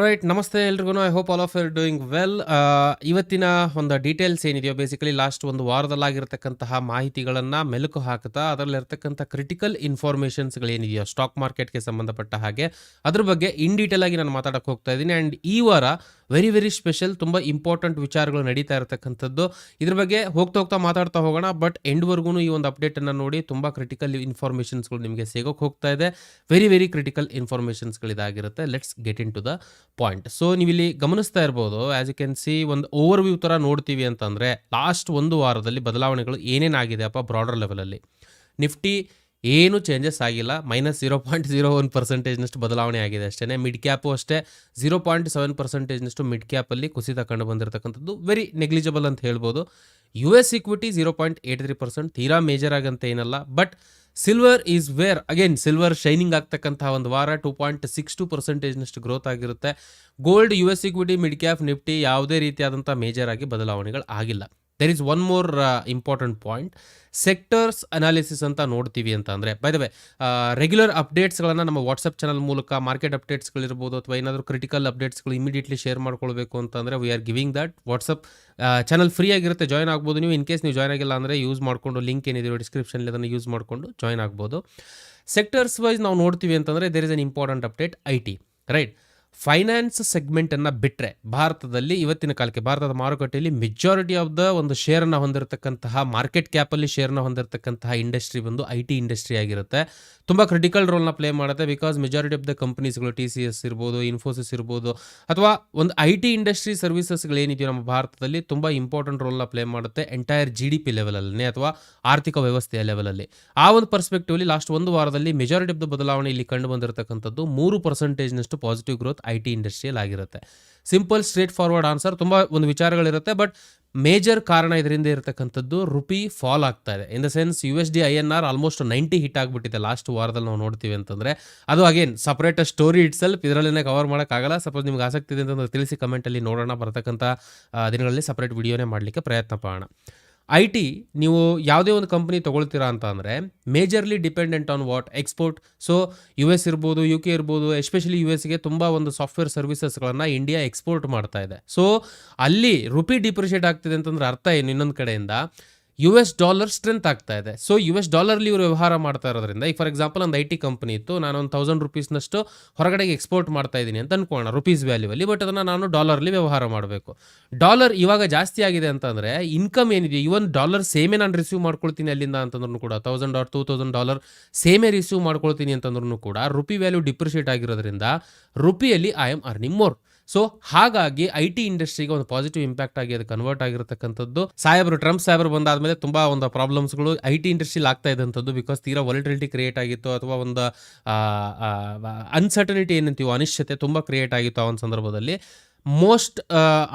Right ನಮಸ್ತೆ ಎಲ್ರಿಗೂ. I hope all of you're doing well ಇವತ್ತಿನ ಒಂದು ಡೀಟೇಲ್ಸ್ ಏನಿದೆಯೋ ಬೇಸಿಕಲಿ ಲಾಸ್ಟ್ ಒಂದು ವಾರದಲ್ಲಾಗಿರ್ತಕ್ಕಂತಹ ಮಾಹಿತಿಗಳನ್ನು ಮೆಲುಕು ಹಾಕ್ತಾ ಅದರಲ್ಲಿರ್ತಕ್ಕಂಥ ಕ್ರಿಟಿಕಲ್ ಇನ್ಫಾರ್ಮೇಷನ್ಸ್ಗಳೇನಿದೆಯೋ ಸ್ಟಾಕ್ ಮಾರ್ಕೆಟ್ಗೆ ಸಂಬಂಧಪಟ್ಟ ಹಾಗೆ, ಅದ್ರ ಬಗ್ಗೆ ಇನ್ ಡೀಟೇಲ್ ಆಗಿ ನಾನು ಮಾತಾಡಕ್ಕೆ ಹೋಗ್ತಾ ಇದ್ದೀನಿ. ಆ್ಯಂಡ್ ಈ ವಾರ ವೆರಿ ವೆರಿ ಸ್ಪೆಷಲ್ ತುಂಬ ಇಂಪಾರ್ಟೆಂಟ್ ವಿಚಾರಗಳು ನಡೀತಾ ಇರತಕ್ಕಂಥದ್ದು. ಇದ್ರ ಬಗ್ಗೆ ಹೋಗ್ತಾ ಹೋಗ್ತಾ ಮಾತಾಡ್ತಾ ಹೋಗೋಣ ಬಟ್ ಎಂಡ್ವರೆಗೂ ಈ ಒಂದು ಅಪ್ಡೇಟನ್ನು ನೋಡಿ ತುಂಬ ಕ್ರಿಟಿಕಲ್ ಇನ್ಫಾರ್ಮೇಷನ್ಸ್ಗಳು ನಿಮಗೆ ಸಿಗೋಕೆ ಹೋಗ್ತಾ ಇದೆ. Very very critical ಇನ್ಫಾರ್ಮೇಷನ್ಸ್ಗಳಿದಾಗಿರುತ್ತೆ let's get into the point so ನೀವಿಲ್ಲಿ ಗಮನಿಸ್ತಾ ಇರ್ಬೋದು ಆ್ಯಸ್ ಯು ಕ್ಯಾನ್ ಸಿ ಒಂದು ಓವರ್ ವ್ಯೂ ಥರ ನೋಡ್ತೀವಿ ಅಂತಂದರೆ ಲಾಸ್ಟ್ ಒಂದು ವಾರದಲ್ಲಿ ಬದಲಾವಣೆಗಳು ಏನೇನಾಗಿದೆ ಅಪ್ಪ ಬ್ರಾಡರ್ ಲೆವೆಲಲ್ಲಿ ನಿಫ್ಟಿ ಏನು ಚೇಂಜಸ್ ಆಗಿಲ್ಲ minus zero point zero one ಪರ್ಸೆಂಟೇಜ್ನಷ್ಟು ಬದಲಾವಣೆ ಆಗಿದೆ ಅಷ್ಟೇ ಮಿಡ್ ಕ್ಯಾಪು ಅಷ್ಟೇ ಜೀರೋ ಪಾಯಿಂಟ್ ಸೆವೆನ್ ಪರ್ಸೆಂಟೇಜ್ನಷ್ಟು ಮಿಡ್ ಕ್ಯಾಪಲ್ಲಿ ಕುಸಿತ ಕಂಡು ಬಂದಿರತಕ್ಕಂಥದ್ದು ವೆರಿ ನೆಗ್ಲಿಜಬಲ್ ಅಂತ ಹೇಳ್ಬೋದು. U S equity zero point eight three percent ತೀರಾ ಮೇಜರ್ ಆಗಂತ ಏನಲ್ಲ but silver is where again silver shining ಆಗ್ತಕ್ಕಂತಹ ಒಂದು ವಾರ ಟೂ ಪಾಯಿಂಟ್ ಸಿಕ್ಸ್ ಟು ಪರ್ಸೆಂಟೇಜ್ನಷ್ಟು ಗ್ರೋತ್ ಆಗಿರುತ್ತೆ. Gold U S equity mid cap Nifty ಯಾವುದೇ ರೀತಿಯಾದಂಥ ಮೇಜರ್ ಆಗಿ ಬದಲಾವಣೆಗಳು ಆಗಿಲ್ಲ there is one more important point sectors analysis ಅಂತ ನೋಡ್ತೀವಿ ಅಂತ ಅಂದರೆ ಬೈ ದ ವೇ ರೆಗ್ಯುಲರ್ ಅಪ್ಡೇಟ್ಸ್ಗಳನ್ನು ನಮ್ಮ ವಾಟ್ಸಪ್ ಚಾನಲ್ ಮೂಲಕ ಮಾರ್ಕೆಟ್ ಅಪ್ಡೇಟ್ಸ್ಗಳಿರ್ಬೋದು ಅಥವಾ ಏನಾದರೂ ಕ್ರಿಟಿಕಲ್ ಅಪ್ಡೇಟ್ಸ್ಗಳು ಇಮಿಡಿಯೇಟ್ಲಿ ಶೇರ್ ಮಾಡ್ಕೊಳ್ಬೇಕು ಅಂತಂದರೆ we are giving that WhatsApp channel free ಆಗಿರುತ್ತೆ ಜಾಯ್ನ್ ಆಗ್ಬೋದು ನೀವು. ಇನ್ ಕೇಸ್ ನೀವು ಜಾಯ್ನ್ ಆಗಿಲ್ಲ ಅಂದರೆ ಯೂಸ್ ಮಾಡಿಕೊಂಡು ಲಿಂಕ್ ಏನಿದೆ ಡಿಸ್ಕ್ರಿಪ್ಷನಲ್ಲಿ ಅದನ್ನು ಯೂಸ್ ಮಾಡಿಕೊಂಡು ಜಾಯ್ನ್ ಆಗ್ಬೋದು. ಸೆಕ್ಟರ್ಸ್ ವೈಸ್ ನಾವು ನೋಡ್ತೀವಿ ಅಂತಂದರೆ there is an important update I T right finance ಸೆಗ್ಮೆಂಟನ್ನು ಬಿಟ್ಟರೆ ಭಾರತದಲ್ಲಿ ಇವತ್ತಿನ ಕಾಲಕ್ಕೆ, ಭಾರತದ ಮಾರುಕಟ್ಟೆಯಲ್ಲಿ ಮೆಜಾರಿಟಿ ಆಫ್ ದ ಒಂದು ಶೇರನ್ನು ಹೊಂದಿರತಕ್ಕಂತಹ ಮಾರ್ಕೆಟ್ ಕ್ಯಾಪಲ್ಲಿ ಶೇರನ್ನು ಹೊಂದಿರತಕ್ಕಂತಹ ಇಂಡಸ್ಟ್ರಿ ಬಂದು ಐ ಟಿ ಇಂಡಸ್ಟ್ರಿ ಆಗಿರುತ್ತೆ. ತುಂಬ ಕ್ರಿಟಿಕಲ್ ರೋಲ್ನ ಪ್ಲೇ ಮಾಡುತ್ತೆ ಬಿಕಾಸ್ ಮೆಜಾರಿಟಿ ಆಫ್ ದ ಕಂಪನೀಸ್ಗಳು ಟಿ ಸಿ ಎಸ್ ಇರ್ಬೋದು ಇನ್ಫೋಸಿಸ್ ಇರ್ಬೋದು, ಅಥವಾ ಒಂದು ಐ ಟಿ ಇಂಡಸ್ಟ್ರಿ ಸರ್ವಿಸಸ್ಗಳೇನಿದೆಯೋ ನಮ್ಮ ಭಾರತದಲ್ಲಿ ತುಂಬ ಇಂಪಾರ್ಟೆಂಟ್ ರೋಲ್ನ ಪ್ಲೇ ಮಾಡುತ್ತೆ ಎಂಟೈರ್ ಜಿ ಡಿ ಪಿ ಲೆವೆಲಲ್ಲಿ ಅಥವಾ ಆರ್ಥಿಕ ವ್ಯವಸ್ಥೆಯ ಲೆವೆಲಲ್ಲಿ ಆ ಒಂದು ಪರ್ಸ್ಪೆಕ್ಟಿವ್ಲಿ ಲಾಸ್ಟ್ ಒಂದು ವಾರದಲ್ಲಿ ಮೆಜಾರಿಟಿ ಆಫ್ ದ ಬದಲಾವಣೆ ಇಲ್ಲಿ ಕಂಡು ಬಂದಿರತಕ್ಕಂಥದ್ದು ಮೂರು ಪರ್ಸೆಂಟೇಜ್ನಷ್ಟು ಪಾಸಿಟಿವ್ ಗ್ರೋತ್ ಐ ಟಿ ಇಂಡಸ್ಟ್ರಿಯಲ್ಲಿ ಆಗಿರುತ್ತೆ. ಸಿಂಪಲ್ ಸ್ಟ್ರೇಟ್ ಫಾರ್ವರ್ಡ್ ಆನ್ಸರ್ ತುಂಬ ಒಂದು ವಿಚಾರಗಳಿರುತ್ತೆ, ಬಟ್ ಮೇಜರ್ ಕಾರಣ ಇದರಿಂದ ಇರತಕ್ಕಂಥದ್ದು ರುಪಿ ಫಾಲ್ ಆಗ್ತಾ ಇದೆ. In the sense U S D I N R almost ninety hit ಆಗಿಬಿಟ್ಟಿದೆ ಲಾಸ್ಟ್ ವಾರದಲ್ಲಿ ನಾವು ನೋಡ್ತೀವಿ ಅಂತಂದರೆ. ಅದು again separate story itself ಇದರಲ್ಲೇ ಕವರ್ ಮಾಡೋಕ್ಕಾಗಲ್ಲ. ಸಪೋಸ್ ನಿಮ್ಗೆ ಆಸಕ್ತಿ ಇದೆ ಅಂತಂದ್ರೆ ತಿಳಿಸಿ ಕಮೆಂಟಲ್ಲಿ ನೋಡೋಣ, ಬರ್ತಕ್ಕಂಥ ದಿನಗಳಲ್ಲಿ ಸಪ್ರೇಟ್ ವಿಡಿಯೋನೇ ಮಾಡಲಿಕ್ಕೆ ಪ್ರಯತ್ನ ಪಡೋಣ. ಐ ಟಿ ನೀವು ಯಾವುದೇ ಒಂದು ಕಂಪ್ನಿ ತೊಗೊಳ್ತೀರಾ ಅಂತ ಅಂದರೆ majorly dependent on what export so U S ಇರ್ಬೋದು ಯು ಕೆ ಇರ್ಬೋದು ಎಸ್ಪೆಷಲಿ ಯು ಎಸ್ಗೆ ತುಂಬ ಒಂದು ಸಾಫ್ಟ್ವೇರ್ ಸರ್ವಿಸಸ್ಗಳನ್ನು ಇಂಡಿಯಾ ಎಕ್ಸ್ಪೋರ್ಟ್ ಮಾಡ್ತಾ ಇದೆ. ಸೊ ಅಲ್ಲಿ ರುಪಿ ಡಿಪ್ರಿಷಿಯೇಟ್ ಆಗ್ತಿದೆ ಅಂತಂದ್ರೆ ಅರ್ಥ ಏನು ಇನ್ನೊಂದು ಕಡೆಯಿಂದ? ಯು ಎಸ್ ಡಾಲರ್ ಸ್ಟ್ರೆಂತ್ ಆಗ್ತಾ ಇದೆ. ಸೊ ಯು ಎಸ್ ಡಾಲರ್ಲಿ ಇವರು ವ್ಯವಹಾರ ಮಾಡ್ತಾ ಇರೋದ್ರಿಂದ, ಈಗ ಫಾರ್ ಎಕ್ಸಾಂಪಲ್ ಒಂದು ಐ ಟಿ ಕಂಪನಿ ಇತ್ತು, ನಾನು ಒಂದು ತೌಸಂಡ್ ರುಪೀಸ್ನಷ್ಟು ಹೊರಗಡೆಗೆ ಎಕ್ಸ್ಪೋರ್ಟ್ ಮಾಡ್ತಾ ಇದ್ದೀನಿ ಅಂತ ಅನ್ಕೋಣ ರುಪೀಸ್ ವ್ಯಾಲ್ಯೂವಲ್ಲಿ ಬಟ್ ಅದನ್ನು ನಾನು ಡಾಲರ್ಲಿ ವ್ಯವಹಾರ ಮಾಡಬೇಕು. ಡಾಲರ್ ಇವಾಗ ಜಾಸ್ತಿ ಆಗಿದೆ ಅಂತಂದರೆ ಇನ್ಕಮ್ ಏನಿದೆ ಇವನ್ ಡಾಲರ್ ಸೇಮೇ ನಾನು ರಿಸೀವ್ ಮಾಡ್ಕೊಳ್ತೀನಿ ಅಲ್ಲಿಂದ ಅಂತಂದ್ರೂ ಕೂಡ thousand or two thousand dollar ಸೇಮೇ receive ಮಾಡ್ಕೊಳ್ತೀನಿ ಅಂತಂದ್ರೂ ಕೂಡ ರುಪಿ ವ್ಯಾಲ್ಯೂ ಡಿಪ್ರಿಷಿಯೇಟ್ ಆಗಿರೋದ್ರಿಂದ ರುಪಿಯಲ್ಲಿ I am earning more so ಹಾಗಾಗಿ ಐ ಟಿ ಇಂಡಸ್ಟ್ರಿಗೆ ಒಂದು ಪಾಸಿಟಿವ್ ಇಂಪ್ಯಾಕ್ಟ್ ಆಗಿ ಅದು ಕನ್ವರ್ಟ್ ಆಗಿರತಕ್ಕಂಥದ್ದು. ಸಾಹೇಬರು ಟ್ರಂಪ್ ಸಾಹೇಬರು ಬಂದಾದ್ಮೇಲೆ ತುಂಬಾ ಒಂದು ಪ್ರಾಬ್ಲಮ್ಸ್ಗಳು ಐ ಟಿ ಇಂಡಸ್ಟ್ರಿಲಿ ಆಗ್ತಾ ಇದ್ದಂಥದ್ದು ಬಿಕಾಸ್ ತೀರಾ ವಾಲಿಟಿಲಿಟಿ ಕ್ರಿಯೇಟ್ ಆಗಿತ್ತು ಅಥವಾ ಒಂದು ಅನ್ಸರ್ಟನಿಟಿ ಏನಂತೀವೋ ಅನಿಶ್ಚಿತೆ ತುಂಬ ಕ್ರಿಯೇಟ್ ಆಗಿತ್ತು ಆ ಒಂದು ಸಂದರ್ಭದಲ್ಲಿ. ಮೋಸ್ಟ್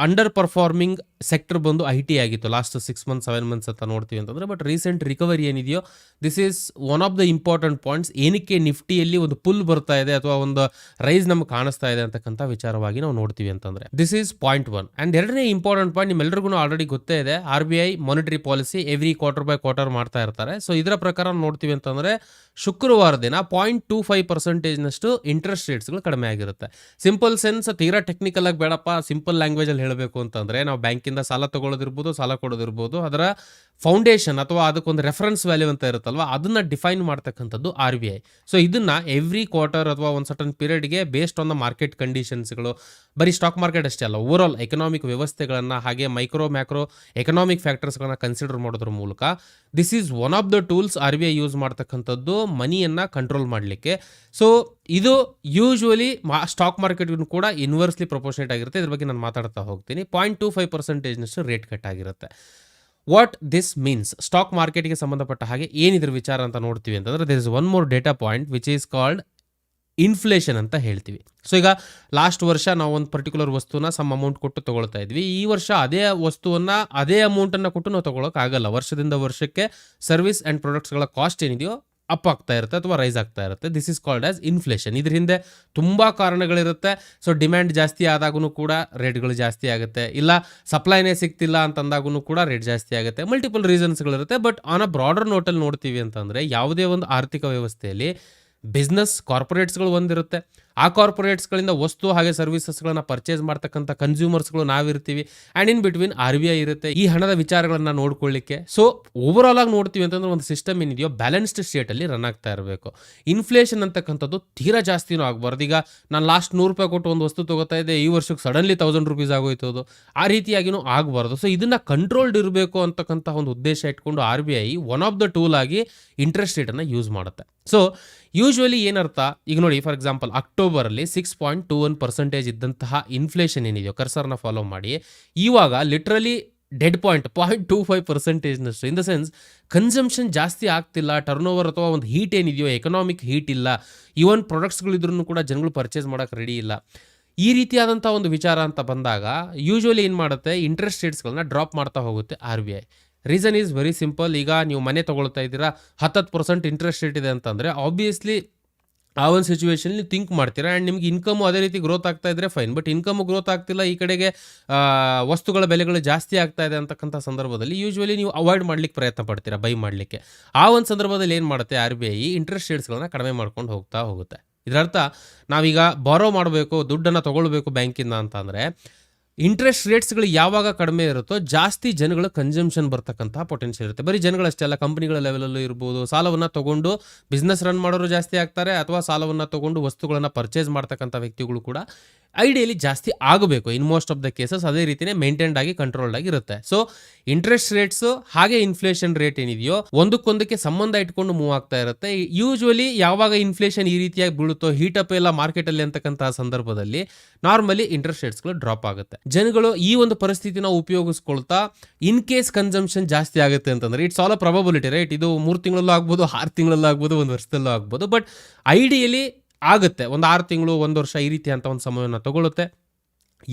ಅಂಡರ್ ಪರ್ಫಾರ್ಮಿಂಗ್ ಸೆಕ್ಟರ್ ಬಂದು ಐ ಟಿ ಆಗಿತ್ತು. Last six months seven months ಅಂತ ನೋಡ್ತೀವಿ ಅಂತಂದರೆ ಬಟ್ ರೀಸೆಂಟ್ ರಿಕವರಿ ಏನಿದೆಯೋ this is one of the important points ಏನಕ್ಕೆ ನಿಫ್ಟಿಯಲ್ಲಿ ಒಂದು ಪುಲ್ ಬರ್ತಾ ಇದೆ ಅಥವಾ ಒಂದು ರೈಸ್ ನಮ್ಗೆ ಕಾಣಿಸ್ತಾ ಇದೆ ಅಂತಕ್ಕಂಥ ವಿಚಾರವಾಗಿ ನಾವು ನೋಡ್ತೀವಿ ಅಂತಂದರೆ. This is point one and ಎರಡನೇ ಇಂಪಾರ್ಟೆಂಟ್ ಪಾಯಿಂಟ್ ನಿಮ್ಮೆಲ್ಲರಿಗೂ ಆಲ್ರೆಡಿ ಗೊತ್ತೇ ಇದೆ R B I monetary policy every quarter by quarter ಮಾಡ್ತಾ ಇರ್ತಾರೆ. ಸೊ ಇದರ ಪ್ರಕಾರ ನೋಡ್ತೀವಿ ಅಂತಂದರೆ, ಶುಕ್ರವಾರ ದಿನ ಪಾಯಿಂಟ್ ಟೂ ಫೈವ್ ಪರ್ಸೆಂಟೇಜ್ನಷ್ಟು ಇಂಟ್ರೆಸ್ಟ್ ರೇಟ್ಸ್ಗಳು ಕಡಿಮೆ ಆಗಿರುತ್ತೆ. ಸಿಂಪಲ್ ಸೆನ್ಸ್ ತೀರಾ ಟೆಕ್ನಿಕಲ್ ಆಗಿ ಬೇಡಪ್ಪ ಸಿಂಪಲ್ ಲ್ಯಾಂಗ್ವೇಜಲ್ಲಿ ಹೇಳಬೇಕು ಅಂತಂದರೆ, ನಾವು ಬ್ಯಾಂಕಿಂದ ಸಾಲ ತಗೊಳ್ಳೋದಿರ್ಬೋದು, ಸಾಲ ಕೊಡೋದಿರ್ಬೋದು. ಅದರ ಫೌಂಡೇಶನ್ ಅಥವಾ ಅದಕ್ಕೊಂದು ರೆಫರೆನ್ಸ್ ವ್ಯಾಲ್ಯೂ ಅಂತ ಇರುತ್ತಲ್ವ, ಅದನ್ನ ಡಿಫೈನ್ ಮಾಡ್ತಕ್ಕಂಥದ್ದು ಆರ್ ಬಿ ಐ ಸೊ ಇದನ್ನ ಎವ್ರಿ ಕ್ವಾರ್ಟರ್ ಅಥವಾ ಒಂದು ಸರ್ಟನ್ ಪೀರಿಯಡ್ಗೆ ಬೇಸ್ಡ್ ಆನ್ ದ ಮಾರ್ಕೆಟ್ ಕಂಡೀಷನ್ಸ್ಗಳು ಬರೀ ಸ್ಟಾಕ್ ಮಾರ್ಕೆಟ್ ಅಷ್ಟೇ ಅಲ್ಲ ಓವರ್ ಆಲ್ ಎಕನಾಮಿಕ್ ವ್ಯವಸ್ಥೆಗಳನ್ನು ಹಾಗೆ ಮೈಕ್ರೋ ಮ್ಯಾಕ್ರೋ ಎಕನಾಮಿಕ್ ಫ್ಯಾಕ್ಟರ್ಸ್ಗಳನ್ನ ಕನ್ಸಿಡರ್ ಮಾಡೋದ್ರ ಮೂಲಕ this is one of the tools R B I use ಮಾಡ್ತಕ್ಕಂಥದ್ದು ಮನಿಯನ್ನು ಕಂಟ್ರೋಲ್ ಮಾಡಲಿಕ್ಕೆ. ಸೊ ಇದು ಯೂಶ್ವಲಿ ಮಾ ಸ್ಟಾಕ್ ಮಾರ್ಕೆಟ್ಗೂ ಕೂಡ ಇನ್ವರ್ಸ್ಲಿ ಪ್ರೊಪೋರ್ಷನೇಟ್ ಆಗಿರುತ್ತೆ. ಇದ್ರ ಬಗ್ಗೆ ನಾನು ಮಾತಾಡ್ತಾ ಹೋಗ್ತೀನಿ. ಪಾಯಿಂಟ್ ಟು ಫೈವ್ ಪರ್ಸೆಂಟೇಜ್ನಷ್ಟು ರೇಟ್ ಕಟ್ ಆಗಿರುತ್ತೆ. ವಾಟ್ ದಿಸ್ ಮೀನ್ಸ್ ಸ್ಟಾಕ್ ಮಾರ್ಕೆಟ್ಗೆ ಸಂಬಂಧಪಟ್ಟ ಹಾಗೆ ಏನಿದ್ರ ವಿಚಾರ ಅಂತ ನೋಡ್ತೀವಿ ಅಂತಂದ್ರೆ this is one more data point which is called inflation ಅಂತ ಹೇಳ್ತೀವಿ. ಸೊ ಈಗ ಲಾಸ್ಟ್ ವರ್ಷ ನಾವು ಒಂದು ಪರ್ಟಿಕ್ಯುಲರ್ ವಸ್ತುನ ಸಮ್ ಅಮೌಂಟ್ ಕೊಟ್ಟು ತಗೊಳ್ತಾ ಇದ್ವಿ. ಈ ವರ್ಷ ಅದೇ ವಸ್ತುವನ್ನ, ಅದೇ ಅಮೌಂಟನ್ನು ಕೊಟ್ಟು ನಾವು ತಗೊಳ್ಳೋಕ್ಕಾಗಲ್ಲ ವರ್ಷದಿಂದ ವರ್ಷಕ್ಕೆ ಸರ್ವಿಸ್ ಆ್ಯಂಡ್ ಪ್ರಾಡಕ್ಟ್ಸ್ಗಳ ಕಾಸ್ಟ್ ಏನಿದೆಯೋ ಅಪ್ ಆಗ್ತಾ ಇರುತ್ತೆ ಅಥವಾ ರೈಸ್ ಆಗ್ತಾ ಇರುತ್ತೆ. This is called as inflation ಇದ್ರ ಹಿಂದೆ ತುಂಬ ಕಾರಣಗಳಿರುತ್ತೆ. ಸೊ ಡಿಮ್ಯಾಂಡ್ ಜಾಸ್ತಿ ಆದಾಗೂ ಕೂಡ ರೇಟ್ಗಳು ಜಾಸ್ತಿ ಆಗುತ್ತೆ. ಇಲ್ಲ ಸಪ್ಲೈನೇ ಸಿಗ್ತಿಲ್ಲ ಅಂತಂದಾಗೂ ಕೂಡ ರೇಟ್ ಜಾಸ್ತಿ ಆಗುತ್ತೆ. ಮಲ್ಟಿಪಲ್ ರೀಸನ್ಸ್ಗಳಿರುತ್ತೆ ಬಟ್ ಆನ್ ಅ ಬ್ರಾಡರ್ ನೋಟಲ್ಲಿ ನೋಡ್ತೀವಿ ಅಂತಂದರೆ ಯಾವುದೇ ಒಂದು ಆರ್ಥಿಕ ವ್ಯವಸ್ಥೆಯಲ್ಲಿ ಬಿಸ್ನೆಸ್ ಕಾರ್ಪೊರೇಟ್ಸ್ಗಳು ಒಂದಿರುತ್ತೆ. ಆ ಕಾರ್ಪೊರೇಟ್ಸ್ಗಳಿಂದ ವಸ್ತು ಹಾಗೆ ಸರ್ವಿಸಸ್ಗಳನ್ನ ಪರ್ಚೇಸ್ ಮಾಡ್ತಕ್ಕಂಥ ಕನ್ಸ್ಯೂಮರ್ಸ್ಗಳು ನಾವಿರ್ತೀವಿ. And in between R B I ಇರುತ್ತೆ. ಈ ಹಣದ ವಿಚಾರಗಳನ್ನು ನೋಡ್ಕೊಳ್ಳಿಕ್ಕೆ. ಸೊ ಓವರ್ ಆಲ್ ಆಗಿ ನೋಡ್ತೀವಿ ಅಂತಂದ್ರೆ ಒಂದು ಸಿಸ್ಟಮ್ ಏನಿದೆಯೋ ಬ್ಯಾಲೆನ್ಸ್ಡ್ ಸ್ಟೇಟಲ್ಲಿ ರನ್ ಆಗ್ತಾ ಇರಬೇಕು. ಇನ್ಫ್ಲೇಷನ್ ಅಂತಕ್ಕಂಥದ್ದು ತೀರಾ ಜಾಸ್ತಿನೂ ಆಗಬಾರ್ದು. ಈಗ ನಾನು ಲಾಸ್ಟ್ ನೂರು ರೂಪಾಯಿ ಕೊಟ್ಟು ಒಂದು ವಸ್ತು ತಗೋತಾ ಇದ್ದೆ, ಈ ವರ್ಷಕ್ಕೆ ಸಡನ್ಲಿ ತೌಸಂಡ್ ರುಪೀಸ್ ಆಗೋಯ್ತು ಅದು. ಆ ರೀತಿಯಾಗಿನೂ ಆಗಬಾರ್ದು. ಸೊ ಇದನ್ನ ಕಂಟ್ರೋಲ್ಡ್ ಇರಬೇಕು ಅಂತಕ್ಕಂಥ ಒಂದು ಉದ್ದೇಶ ಇಟ್ಕೊಂಡು R B I one of the tool ಆಗಿ ಇಂಟ್ರೆಸ್ಟ್ ರೇಟನ್ನು ಯೂಸ್ ಮಾಡುತ್ತೆ. ಸೊ ಯೂಶ್ವಲಿ ಏನರ್ಥ, ಈಗ ನೋಡಿ for example ಅಕ್ಟೋಬರಲ್ಲಿ six point two one percentage ಇದ್ದಂತಹ ಇನ್ಫ್ಲೇಷನ್ ಏನಿದೆಯೋ ಕರ್ಸರ್ನ ಫಾಲೋ ಮಾಡಿ, ಇವಾಗ literally dead point point two five ಪರ್ಸೆಂಟೇಜ್ನಷ್ಟು in the sense consumption ಜಾಸ್ತಿ ಆಗ್ತಿಲ್ಲ ಟರ್ನ್ ಓವರ್ ಅಥವಾ ಒಂದು ಹೀಟ್ ಏನಿದೆಯೋ ಎಕನಾಮಿಕ್ ಹೀಟ್ ಇಲ್ಲ ಈವನ್ ಪ್ರಾಡಕ್ಟ್ಸ್ಗಳಿದ್ರೂ ಕೂಡ ಜನಗಳು ಪರ್ಚೇಸ್ ಮಾಡೋಕೆ ರೆಡಿ ಇಲ್ಲ. ಈ ರೀತಿಯಾದಂಥ ಒಂದು ವಿಚಾರ ಅಂತ ಬಂದಾಗ ಯೂಶ್ವಲಿ ಏನು ಮಾಡುತ್ತೆ ಇಂಟ್ರೆಸ್ಟ್ ರೇಟ್ಸ್ಗಳನ್ನ ಡ್ರಾಪ್ ಮಾಡ್ತಾ ಹೋಗುತ್ತೆ R B I reason is very simple ಈಗ ನೀವು ಮನೆ ತೊಗೊಳ್ತಾ ಇದ್ದೀರಾ, ಹತ್ತತ್ತು ಪರ್ಸೆಂಟ್ ಇಂಟ್ರೆಸ್ಟ್ ರೇಟ್ ಇದೆ ಅಂತಂದರೆ ಆಬ್ವಿಯಸ್ಲಿ ಆ ಒಂದು ಸಿಚುವೇಶನ್ ನೀವು ಥಿಂಕ್ ಮಾಡ್ತೀರಾ. ಆ್ಯಂಡ್ ನಿಮ್ಗೆ ಇನ್ಕಮು ಅದೇ ರೀತಿ ಗ್ರೋತ್ ಆಗ್ತಾ ಇದ್ರೆ ಫೈನ್ ಬಟ್ ಇನ್ಕಮು ಗ್ರೋತ್ ಆಗ್ತಿಲ್ಲ, ಈ ಕಡೆಗೆ ವಸ್ತುಗಳ ಬೆಲೆಗಳು ಜಾಸ್ತಿ ಆಗ್ತಾ ಇದೆ ಅಂತಕ್ಕಂಥ ಸಂದರ್ಭದಲ್ಲಿ ಯೂಶ್ವಲಿ ನೀವು ಅವಾಯ್ಡ್ ಮಾಡ್ಲಿಕ್ಕೆ ಪ್ರಯತ್ನ ಪಡ್ತೀರಾ ಬೈ ಮಾಡಲಿಕ್ಕೆ. ಆ ಒಂದು ಸಂದರ್ಭದಲ್ಲಿ ಏನು ಮಾಡುತ್ತೆ ಆರ್ ಬಿ ಐ ಇಂಟ್ರೆಸ್ಟ್ ರೇಟ್ಸ್ಗಳನ್ನ ಕಡಿಮೆ ಮಾಡ್ಕೊಂಡು ಹೋಗ್ತಾ ಹೋಗುತ್ತೆ. ಇದರರ್ಥ ನಾವೀಗ ಬಾರೋ ಮಾಡಬೇಕು, ದುಡ್ಡನ್ನು ತೊಗೊಳ್ಬೇಕು ಬ್ಯಾಂಕಿಂದ ಅಂತಂದರೆ ಇಂಟ್ರೆಸ್ಟ್ ರೇಟ್ಸ್ಗಳು ಯಾವಾಗ ಕಡಿಮೆ ಇರುತ್ತೋ ಜಾಸ್ತಿ ಜನಗಳ ಕನ್ಸಂಪ್ಷನ್ ಬರ್ತಕ್ಕಂಥ ಪೊಟೆನ್ಷಿಯಲ್ ಇರುತ್ತೆ. ಬರೀ ಜನಗಳಷ್ಟೇ ಅಲ್ಲ ಕಂಪನಿಗಳ ಲೆವೆಲಲ್ಲೂ ಇರ್ಬೋದು, ಸಾಲವನ್ನು ತಗೊಂಡು ಬಿಸ್ನೆಸ್ ರನ್ ಮಾಡೋರು ಜಾಸ್ತಿ ಆಗ್ತಾರೆ, ಅಥವಾ ಸಾಲವನ್ನು ತಗೊಂಡು ವಸ್ತುಗಳನ್ನು ಪರ್ಚೇಸ್ ಮಾಡ್ತಕ್ಕಂಥ ವ್ಯಕ್ತಿಗಳು ಕೂಡ ಐಡಿಯಲಿ ಜಾಸ್ತಿ ಆಗಬೇಕು. In most of the cases ಅದೇ ರೀತಿನೇ ಮೇಂಟೈನ್ಡ್ ಆಗಿ ಕಂಟ್ರೋಲ್ಡ್ ಆಗಿರುತ್ತೆ ಸೊ ಇಂಟ್ರೆಸ್ಟ್ ರೇಟ್ಸ್ ಹಾಗೆ ಇನ್ಫ್ಲೇಷನ್ ರೇಟ್ ಏನಿದೆಯೋ ಒಂದಕ್ಕೊಂದಕ್ಕೆ ಸಂಬಂಧ ಇಟ್ಕೊಂಡು ಮೂವ್ ಆಗ್ತಾ ಇರುತ್ತೆ. ಯೂಶುವಲಿ ಯಾವಾಗ ಇನ್ಫ್ಲೇಷನ್ ಈ ರೀತಿಯಾಗಿ ಬೀಳುತ್ತೋ ಅಪ್ ಎಲ್ಲ ಮಾರ್ಕೆಟಲ್ಲಿ ಅಂತಕ್ಕಂತಹ ಸಂದರ್ಭದಲ್ಲಿ ನಾರ್ಮಲಿ ಇಂಟ್ರೆಸ್ಟ್ ರೇಟ್ಸ್ಗಳು ಡ್ರಾಪ್ ಆಗುತ್ತೆ. ಜನಗಳು ಈ ಒಂದು ಪರಿಸ್ಥಿತಿನ ಉಪಯೋಗಿಸ್ಕೊಳ್ತಾ ಇನ್ ಕೇಸ್ ಕನ್ಸಂಪ್ಷನ್ ಜಾಸ್ತಿ ಆಗುತ್ತೆ ಅಂತಂದ್ರೆ it's all a probability right ಇದು ಮೂರು ತಿಂಗಳಲ್ಲೂ ಆಗ್ಬೋದು, ಆರು ತಿಂಗಳಲ್ಲೂ ಆಗ್ಬೋದು, ಒಂದು ವರ್ಷದಲ್ಲೂ ಆಗ್ಬೋದು. ಬಟ್ ಐಡಿಯಲಿ ಆಗುತ್ತೆ. ಒಂದು ಆರು ತಿಂಗಳು, ಒಂದು ವರ್ಷ ಈ ರೀತಿ ಅಂತ ಒಂದು ಸಮಯವನ್ನು ತಗೊಳ್ಳುತ್ತೆ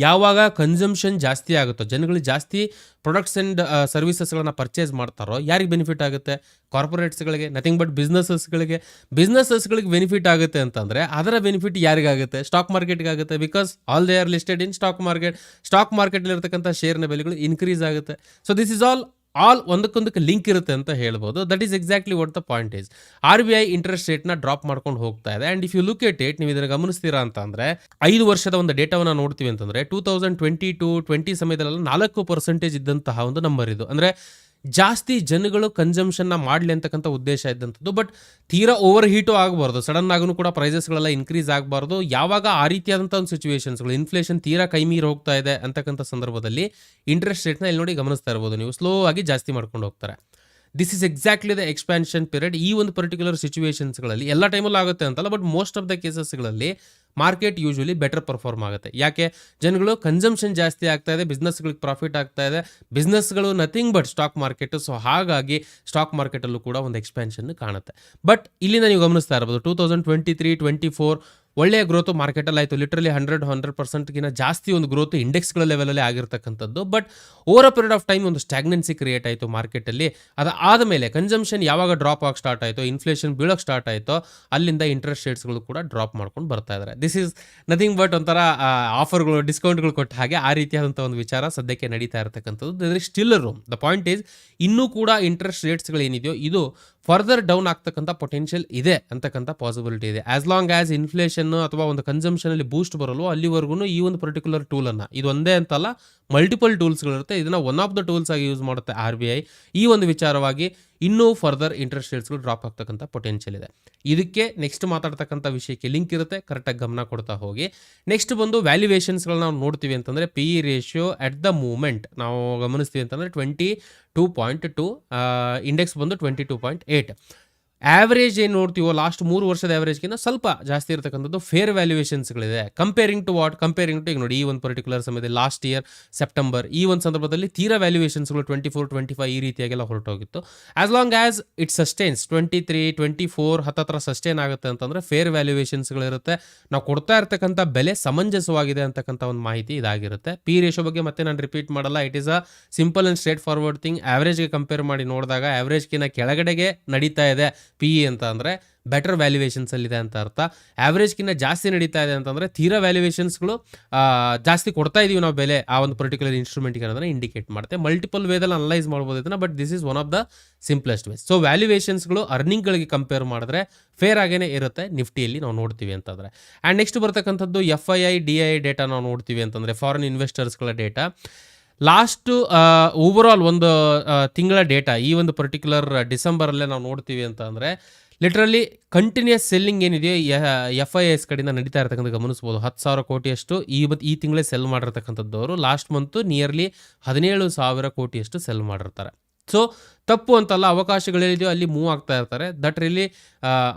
ಯಾವಾಗ ಕನ್ಸಂಪ್ಷನ್ ಜಾಸ್ತಿ ಆಗುತ್ತೋ, ಜನಗಳು ಜಾಸ್ತಿ ಪ್ರೊಡಕ್ಟ್ಸ್ ಆ್ಯಂಡ್ ಸರ್ವಿಸಸ್ಗಳನ್ನು ಪರ್ಚೇಸ್ ಮಾಡ್ತಾರೋ, ಯಾರಿಗೆ ಬೆನಿಫಿಟ್ ಆಗುತ್ತೆ? ಕಾರ್ಪೊರೇಟ್ಸ್ಗಳಿಗೆ ನಥಿಂಗ್ ಬಟ್ ಬಿಸ್ನೆಸಸ್ಗಳಿಗೆ ಬಿಸ್ನೆಸಸ್ಗಳಿಗೆ ಬೆನಿಫಿಟ್ ಆಗುತ್ತೆ ಅಂತಂದರೆ, ಅದರ ಬೆನಿಫಿಟ್ ಯಾರಿಗಾಗುತ್ತೆ? ಸ್ಟಾಕ್ ಮಾರ್ಕೆಟ್ಗೆ ಆಗುತ್ತೆ because all they are listed in stock market stock ಮಾರ್ಕೆಟಲ್ಲಿರ್ತಕ್ಕಂಥ ಶೇರ್ನ ಬೆಲೆಗಳು ಇನ್ಕ್ರೀಸ್ ಆಗುತ್ತೆ. So this is all all ಒಂದಕ್ಕೊಂದಕ್ಕೆ link ಇರುತ್ತೆ ಅಂತ ಹೇಳ್ಬೋದು. That is exactly what the point is R B I interest ರೇಟ್ನ drop ಮಾಡ್ಕೊಂಡು ಹೋಗ್ತಾ ಇದೆ. And if you look at it ನೀವು ಇದನ್ನು ಗಮನಿಸ್ತೀರಾ ಅಂತ ಅಂದರೆ, ಐದು ವರ್ಷದ ಒಂದು ಡೇಟಾವನ್ನು ನೋಡ್ತೀವಿ ಅಂತಂದರೆ two thousand twenty two twenty ಸಮಯದಲ್ಲೆಲ್ಲ ನಾಲ್ಕು ಪರ್ಸೆಂಟೇಜ್ ಇದ್ದಂತಹ ಒಂದು ನಂಬರ್ ಇದು. ಅಂದರೆ ಜಾಸ್ತಿ ಜನಗಳು ಕನ್ಸಂಪ್ಷನ್ನ ಮಾಡಲಿ ಅಂತಕ್ಕಂಥ ಉದ್ದೇಶ ಇದ್ದಂಥದ್ದು. ಬಟ್ ತೀರಾ ಓವರ್ ಹೀಟು ಆಗಬಾರ್ದು. ಸಡನ್ ಆಗೂ ಕೂಡ ಪ್ರೈಸಸ್ಗಳೆಲ್ಲ ಇನ್ಕ್ರೀಸ್ ಆಗಬಾರ್ದು. ಯಾವಾಗ ಆ ರೀತಿಯಾದಂಥ ಒಂದು ಸಿಚುವೇಶನ್ಸ್ಗಳು ಇನ್ಫ್ಲೇಷನ್ ತೀರಾ ಕೈ ಮೀರಿ ಹೋಗ್ತಾ ಇದೆ ಅಂತಕ್ಕಂಥ ಸಂದರ್ಭದಲ್ಲಿ ಇಂಟ್ರೆಸ್ಟ್ ರೇಟ್ನ ಇಲ್ಲಿ ನೋಡಿ ಗಮನಿಸ್ತಾ ಇರ್ಬೋದು ನೀವು. ಸ್ಲೋ ಆಗಿ ಜಾಸ್ತಿ ಮಾಡ್ಕೊಂಡು ಹೋಗ್ತಾರೆ. This is exactly the expansion period ಈ ಒಂದು ಪರ್ಟಿಕ್ಯುಲರ್ ಸಿಚುವೇಶನ್ಸ್ಗಳಲ್ಲಿ ಎಲ್ಲ ಟೈಮಲ್ಲೂ ಆಗುತ್ತೆ ಅಂತಲ್ಲ ಬಟ್ ಮೋಸ್ಟ್ ಆಫ್ ದ ಕೇಸಸ್ಗಳಲ್ಲಿ ಮಾರ್ಕೆಟ್ ಯೂಶ್ವಲಿ ಬೆಟರ್ ಪರ್ಫಾರ್ಮ್ ಆಗುತ್ತೆ. ಯಾಕೆ? ಜನಗಳು ಕನ್ಸಂಪ್ಷನ್ ಜಾಸ್ತಿ ಆಗ್ತಾ ಇದೆ ಬಿಸ್ನೆಸ್ಗಳಿಗೆ ಪ್ರಾಫಿಟ್ ಆಗ್ತಾ ಇದೆ ಬಿಸ್ನೆಸ್ಗಳು nothing but stock market so ಹಾಗಾಗಿ ಸ್ಟಾಕ್ ಮಾರ್ಕೆಟಲ್ಲೂ ಕೂಡ ಒಂದು ಎಕ್ಸ್ಪ್ಯಾನ್ಷನ್ ಕಾಣುತ್ತೆ. ಬಟ್ ಇಲ್ಲಿಂದ ನೀವು ಗಮನಿಸ್ತಾ ಇರ್ಬೋದು two thousand twenty three twenty four ಒಳ್ಳೆಯ ಗ್ರೋತು ಮಾರ್ಕೆಟಲ್ಲಿ ಆಯಿತು. ಲಿಟ್ರಲಿ ಹಂಡ್ರೆಡ್ ಹಂಡ್ರೆಡ್ ಪರ್ಸೆಂಟ್ಗಿಂತ ಜಾಸ್ತಿ ಒಂದು ಗ್ರೋತ್ ಇಂಡೆಕ್ಸ್ಗಳ ಲೆವೆಲಲ್ಲಿ ಆಗಿರ್ತಕ್ಕಂಥದ್ದು. But over a period of time ಒಂದು ಸ್ಟ್ಯಾಗ್ನೆನ್ಸಿ ಕ್ರಿಯೇಟ್ ಆಯಿತು ಮಾರ್ಕೆಟಲ್ಲಿ ಅದಾದ ಮೇಲೆ ಕನ್ಸಂಪ್ಷನ್ ಯಾವಾಗ ಡ್ರಾಪ್ ಆಗಿ ಸ್ಟಾರ್ಟ್ ಆಯಿತು ಇನ್ಫ್ಲೇಷನ್ ಬೀಳೋಕೆ ಸ್ಟಾರ್ಟ್ ಆಯಿತು, ಅಲ್ಲಿಂದ ಇಂಟ್ರೆಸ್ಟ್ ರೇಟ್ಸ್ಗಳು ಕೂಡ ಡ್ರಾಪ್ ಮಾಡ್ಕೊಂಡು ಬರ್ತಾ ಇದ್ದಾರೆ ದಿಸ್ ಈಸ್ ನಥಿಂಗ್ ಬಟ್ ಒಂಥರ ಆಫರ್ಗಳು ಡಿಸ್ಕೌಂಟ್ಗಳು ಕೊಟ್ಟ ಹಾಗೆ ಆ ರೀತಿಯಾದಂಥ ಒಂದು ವಿಚಾರ ಸದ್ಯಕ್ಕೆ ನಡೀತಾ ಇರತಕ್ಕಂಥದ್ದು. There is still room the point is ಇನ್ನೂ ಕೂಡ ಇಂಟ್ರೆಸ್ಟ್ ರೇಟ್ಸ್ಗಳು ಏನಿದೆಯೋ, ಇದು ಫರ್ದರ್ ಡೌನ್ ಆಗ್ತಕ್ಕಂಥ ಪೊಟೆನ್ಷಿಯಲ್ ಇದೆ ಅಂತಕ್ಕಂಥ ಪಾಸಿಬಿಲಿಟಿ ಇದೆ. ಆಸ್ ಲಾಂಗ್ ಆಸ್ ಇನ್ಫ್ಲೇಷನ್ ಅಥವಾ ಒಂದು ಕನ್ಸಂಪ್ಷನಲ್ಲಿ ಬೂಸ್ಟ್ ಬರಲು ಅಲ್ಲಿವರೆಗೂ ಈ ಒಂದು ಪರ್ಟಿಕ್ಯುಲರ್ ಟೂಲನ್ನು ಇದು ಒಂದೇ ಅಂತಲ್ಲ ಮಲ್ಟಿಪಲ್ ಟೂಲ್ಸ್ಗಳಿರುತ್ತೆ ಇದನ್ನು ಒನ್ ಆಫ್ ದ ಟೂಲ್ಸ್ ಆಗಿ ಯೂಸ್ ಮಾಡುತ್ತೆ ಆರ್ ಬಿ ಐ ಈ ಒಂದು ವಿಚಾರವಾಗಿ ಇನ್ನೂ ಫರ್ದರ್ ಇಂಟ್ರೆಸ್ಟ್ ರೇಟ್ಸ್ಗಳು ಡ್ರಾಪ್ ಆಗ್ತಕ್ಕಂಥ ಪೊಟೆನ್ಷಿಯಲ್ ಇದೆ. ಇದಕ್ಕೆ ನೆಕ್ಸ್ಟ್ ಮಾತಾಡ್ತಕ್ಕಂಥ ವಿಷಯಕ್ಕೆ ಲಿಂಕ್ ಇರುತ್ತೆ ಕರೆಕ್ಟಾಗಿ ಗಮನ ಕೊಡ್ತಾ ಹೋಗಿ. ನೆಕ್ಸ್ಟ್ ಬಂದು ವ್ಯಾಲ್ಯೂಯೇಷನ್ಸ್ಗಳು ನಾವು ನೋಡ್ತೀವಿ ಅಂತಂದರೆ P E ratio at the moment ನಾವು ಗಮನಿಸ್ತೀವಿ ಅಂತಂದರೆ twenty two point two index ಬಂದು twenty two point eight average ಏನು ನೋಡ್ತೀವೋ ಲಾಸ್ಟ್ ಮೂರು ವರ್ಷದ ಆವರೇಜ್ಗಿಂತ ಸ್ವಲ್ಪ ಜಾಸ್ತಿ ಇರತಕ್ಕಂಥದ್ದು fair ವ್ಯಾಲ್ಯೂಯೇಷನ್ಸ್ಗಳಿದೆ comparing to what comparing to ಈಗ ನೋಡಿ, ಈ ಒಂದು ಪರ್ಟಿಕ್ಯುಲರ್ ಸಮಯದಲ್ಲಿ ಲಾಸ್ಟ್ ಇಯರ್ ಸೆಪ್ಟೆಂಬರ್ ಈ ಒಂದು ಸಂದರ್ಭದಲ್ಲಿ ತೀರಾ ವ್ಯಾಲ್ಯೂಯೇಷನ್ಸ್ಗಳು ಟ್ವೆಂಟಿ ಫೋರ್ ಟ್ವೆಂಟಿ ಫೈವ್ ಈ ರೀತಿಯಾಗೆಲ್ಲ ಹೊರಟೋಗಿತ್ತು. As long as it sustains twenty three twenty four ಹತ್ತತ್ರ ಸಸ್ಟೇನ್ ಆಗುತ್ತೆ ಅಂತಂದರೆ ಫೇರ್ ವ್ಯಾಲ್ಯೂಯೇಷನ್ಸ್ಗಳಿರುತ್ತೆ ನಾವು ಕೊಡ್ತಾ ಇರ್ತಕ್ಕಂಥ ಬೆಲೆ ಸಮಂಜಸವಾಗಿದೆ ಅಂತಕ್ಕಂಥ ಒಂದು ಮಾಹಿತಿ ಇದಾಗಿರುತ್ತೆ. ಪಿ ರೇಷೋ ಬಗ್ಗೆ ಮತ್ತೆ ನಾನು ರಿಪೀಟ್ ಮಾಡಲ್ಲ. It is a simple and straightforward thing ಆವರೇಜ್ಗೆ compare ಮಾಡಿ ನೋಡಿದಾಗ ಆವರೇಜ್ಗಿನ ಕೆಳಗಡೆಗೆ ನಡೀತಾ ಇದೆ. ಪಿ ಇ ಅಂತ ಅಂದರೆ ಬೆಟರ್ ವ್ಯಾಲ್ಯೂಯೇಷನ್ಸಲ್ಲಿದೆ ಅಂತ ಅರ್ಥ. ಆ್ಯಾವ್ರೇಜ್ಗಿಂತ ಜಾಸ್ತಿ ನಡೀತಾ ಇದೆ ಅಂತಂದರೆ ತೀರಾ ವ್ಯಾಲ್ಯೂಯೇಷನ್ಸ್ಗಳು ಜಾಸ್ತಿ ಕೊಡ್ತಾ ಇದೀವಿ ನಾವು ಬೆಲೆ ಆ ಒಂದು ಪರ್ಟಿಕ್ಯುಲರ್ ಇನ್ಸ್ಟ್ರೂಮೆಂಟ್ಗೆ ಅನ್ನೋದನ್ನ ಇಂಡಿಕೇಟ್ ಮಾಡುತ್ತೆ. ಮಲ್ಟಿಪಲ್ ವೇದಲ್ಲಿ ಅನಲೈಸ್ ಮಾಡ್ಬೋದು ಇದನ್ನು but this is one of the simplest ways so ವ್ಯಾಲ್ಯೂಯೇಷನ್ಸ್ಗಳು ಅರ್ನಿಂಗ್ಗಳಿಗೆ ಕಂಪೇರ್ ಮಾಡಿದ್ರೆ ಫೇರ್ ಆಗೇನೆ ಇರುತ್ತೆ, ನಿಫ್ಟಿಯಲ್ಲಿ ನಾವು ನೋಡ್ತೀವಿ ಅಂತಂದರೆ. ಆ್ಯಂಡ್ ನೆಕ್ಸ್ಟ್ ಬರ್ತಕ್ಕಂಥದ್ದು F I I D I data ನಾವು ನೋಡ್ತೀವಿ ಅಂತಂದರೆ ಫಾರಿನ್ ಇನ್ವೆಸ್ಟರ್ಸ್ಗಳ ಡೇಟಾ ಲಾಸ್ಟು ಓವರಾಲ್ ಒಂದು ತಿಂಗಳ ಡೇಟಾ ಈ ಒಂದು ಪರ್ಟಿಕ್ಯುಲರ್ ಡಿಸೆಂಬರಲ್ಲೇ ನಾವು ನೋಡ್ತೀವಿ ಅಂತ ಅಂದರೆ ಲಿಟ್ರಲಿ ಕಂಟಿನ್ಯೂಸ್ ಸೆಲ್ಲಿಂಗ್ ಏನಿದೆಯೋ ಎಫ್ ಐ ಎಸ್ ಕಡೆಯಿಂದ ನಡೀತಾ ಇರ್ತಕ್ಕಂಥ ಗಮನಿಸ್ಬೋದು. ಹತ್ತು ಸಾವಿರ ಕೋಟಿಯಷ್ಟು ಈ ಈ ತಿಂಗಳೇ ಸೆಲ್ ಮಾಡಿರ್ತಕ್ಕಂಥದ್ದವರು. ಲಾಸ್ಟ್ ಮಂತು ನಿಯರ್ಲಿ ಹದಿನೇಳು ಸಾವಿರ ಕೋಟಿಯಷ್ಟು ಸೆಲ್ ಮಾಡಿರ್ತಾರೆ. ಸೊ ತಪ್ಪು ಅಂತಲ್ಲ ಅವಕಾಶಗಳೇನಿದೆಯೋ ಅಲ್ಲಿ ಮೂವ್ ಆಗ್ತಾ ಇರ್ತಾರೆ. ದಟ್ ರಿಲಿ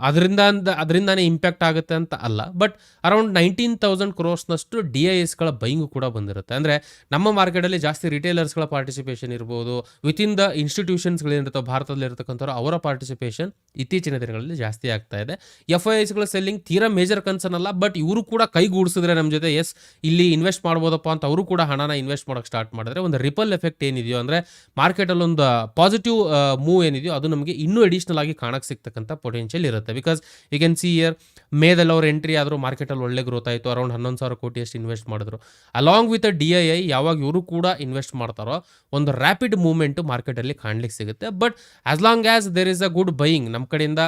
ಅದರಿಂದ ಅದರಿಂದಾನೇ ಇಂಪ್ಯಾಕ್ಟ್ ಆಗುತ್ತೆ ಅಂತ ಅಲ್ಲ. ಬಟ್ ಅರೌಂಡ್ ನೈನ್ಟೀನ್ ತೌಸಂಡ್ ಕ್ರೋರ್ಸ್ನಷ್ಟು ಡಿ ಐ ಎಸ್ಗಳ ಬೈಂಗು ಕೂಡ ಬಂದಿರುತ್ತೆ. ಅಂದರೆ ನಮ್ಮ ಮಾರ್ಕೆಟಲ್ಲಿ ಜಾಸ್ತಿ ರಿಟೇಲರ್ಸ್ಗಳ ಪಾರ್ಟಿಸಿಪೇಷನ್ ಇರ್ಬೋದು. ವಿತಿನ್ ದ ಇನ್ಸ್ಟಿಟ್ಯೂಷನ್ಸ್ಗಳೇನಿರ್ತವೆ ಭಾರತದಲ್ಲಿ ಇರತಕ್ಕಂಥವ್ರು ಅವರ ಪಾರ್ಟಿಸಿಪೇಷನ್ ಇತ್ತೀಚಿನ ದಿನಗಳಲ್ಲಿ ಜಾಸ್ತಿ ಆಗ್ತಾ ಇದೆ. ಎಫ್ ಐ ಎಸ್ಗಳ ಸೆಲ್ಲಿಂಗ್ ತೀರಾ ಮೇಜರ್ ಕನ್ಸರ್ನ್ ಅಲ್ಲ ಬಟ್ ಇವರು ಕೂಡ ಕೈಗೂಡಿಸಿದ್ರೆ ನಮ್ಮ ಜೊತೆ ಎಸ್ ಇಲ್ಲಿ ಇನ್ವೆಸ್ಟ್ ಮಾಡ್ಬೋದಪ್ಪ ಅಂತ ಅವರು ಕೂಡ ಹಣನ ಇನ್ವೆಸ್ಟ್ ಮಾಡೋಕ್ಕೆ ಸ್ಟಾರ್ಟ್ ಮಾಡಿದ್ರೆ, ಒಂದು ರಿಪಲ್ ಎಫೆಕ್ಟ್ ಏನಿದೆಯೋ, ಅಂದರೆ ಮಾರ್ಕೆಟಲ್ಲಿ ಒಂದು ಪಾಸಿಟಿವ್ ಮೂವ್ ಏನಿದೆಯೋ ಅದು ನಮಗೆ ಇನ್ನೂ ಅಡಿಷ್ನಲ್ ಆಗಿ ಕಾಣಕ್ಕೆ ಸಿಗ್ತಕ್ಕಂಥ ಪೊಟೆನ್ಷಿಯಲ್ ಇರುತ್ತೆ. Because you can see year ಮೇದಲ್ಲಿ ಅವ್ರ ಎಂಟ್ರಿ ಆದರೂ ಮಾರ್ಕೆಟಲ್ಲಿ ಒಳ್ಳೆ ಗ್ರೋತ್ ಆಯಿತು ಅರೌಂಡ್ ಹನ್ನೊಂದು ಸಾವಿರ ಕೋಟಿ ಅಷ್ಟು ಇನ್ವೆಸ್ಟ್ ಮಾಡಿದ್ರು. Along with D I I ಯಾವಾಗ ಇವರು ಕೂಡ ಇನ್ವೆಸ್ಟ್ ಮಾಡ್ತಾರೋ, ಒಂದು ರ್ಯಾಪಿಡ್ ಮೂವ್ಮೆಂಟು ಮಾರ್ಕೆಟಲ್ಲಿ ಕಾಣ್ಲಿಕ್ಕೆ ಸಿಗುತ್ತೆ. But as long as there is a good buying ನಮ್ಮ ಕಡೆಯಿಂದ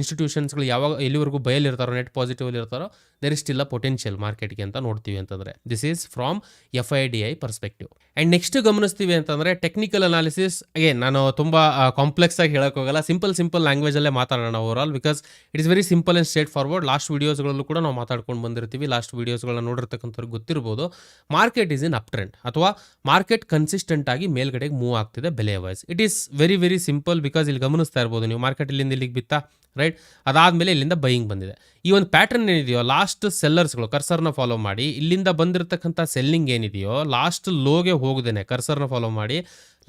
ಇನ್ಸ್ಟಿಟ್ಯೂಷನ್ಸ್ಗಳು ಯಾವಾಗ ಎಲ್ಲಿವರೆಗೂ ಬಯಲಿರ್ತಾರೋ ನೆಟ್ ಪಾಸಿಟಿವ್ ಇರ್ತಾರೋ there is still a potential ಮಾರ್ಕೆಟ್ಗೆ ಅಂತ ನೋಡ್ತೀವಿ ಅಂತಂದರೆ. This is from F I D I perspective and next ಗಮನಿಸ್ತೀವಿ ಅಂತಂದರೆ ಟೆಕ್ನಿಕಲ್ ಅನಾಲಿಸಿಸ್ ಅಗೇನ್ ನಾನು ತುಂಬ ಕಾಂಪ್ಲೆಕ್ಸ್ ಆಗಿ ಹೋಗಲ್ಲ. ಸಿಂಪಲ್ ಸಿಂಪಲ್ ಲ್ಯಾಂಗ್ವೇಜಲ್ಲೇ ಮಾತಾಡೋಣ overall because it is very simple and straightforward last ವೀಡಿಯೋಸ್ಗಳಲ್ಲೂ ಕೂಡ ನಾವು ಮಾತಾಡ್ಕೊಂಡು ಬಂದಿರ್ತೀವಿ. ಲಾಸ್ಟ್ ವೀಡಿಯೋಸ್ಗಳನ್ನ ನೋಡಿರ್ತಕ್ಕಂಥವ್ರಿಗೆ ಗೊತ್ತಿರ್ಬೋದು. Market is in up trend ಅಥವಾ ಮಾರ್ಕೆಟ್ ಕನ್ಸಿಸ್ಟೆಂಟ್ ಆಗಿ ಮೇಲ್ಗಡೆಗೆ ಮೂವ್ ಆಗ್ತಿದೆ ಬೆಲೆ wise it is very very simple because ಇಲ್ಲಿ ಗಮನಿಸ್ತಾ ಇರ್ಬೋದು ನೀವು. ಮಾರ್ಕೆಟ್ ಇಲ್ಲಿಂದ ಇಲ್ಲಿಗೆ ಬಿತ್ತಾ ರೈಟ್ ಅದಾದಮೇಲೆ ಇಲ್ಲಿಂದ ಬೈಯಿಂಗ್ ಬಂದಿದೆ. ಈ ಒಂದು ಪ್ಯಾಟರ್ನ್ ಏನಿದೆಯೋ ಲಾಸ್ಟ್ ಸೆಲ್ಲರ್ಸ್ಗಳು ಕರ್ಸರ್ನ ಫಾಲೋ ಮಾಡಿ ಇಲ್ಲಿಂದ ಬಂದಿರತಕ್ಕಂಥ ಸೆಲ್ಲಿಂಗ್ ಏನಿದೆಯೋ ಲಾಸ್ಟ್ ಲೋಗೆ ಹೋಗದೇನೆ ಕರ್ಸರ್ನ ಫಾಲೋ ಮಾಡಿ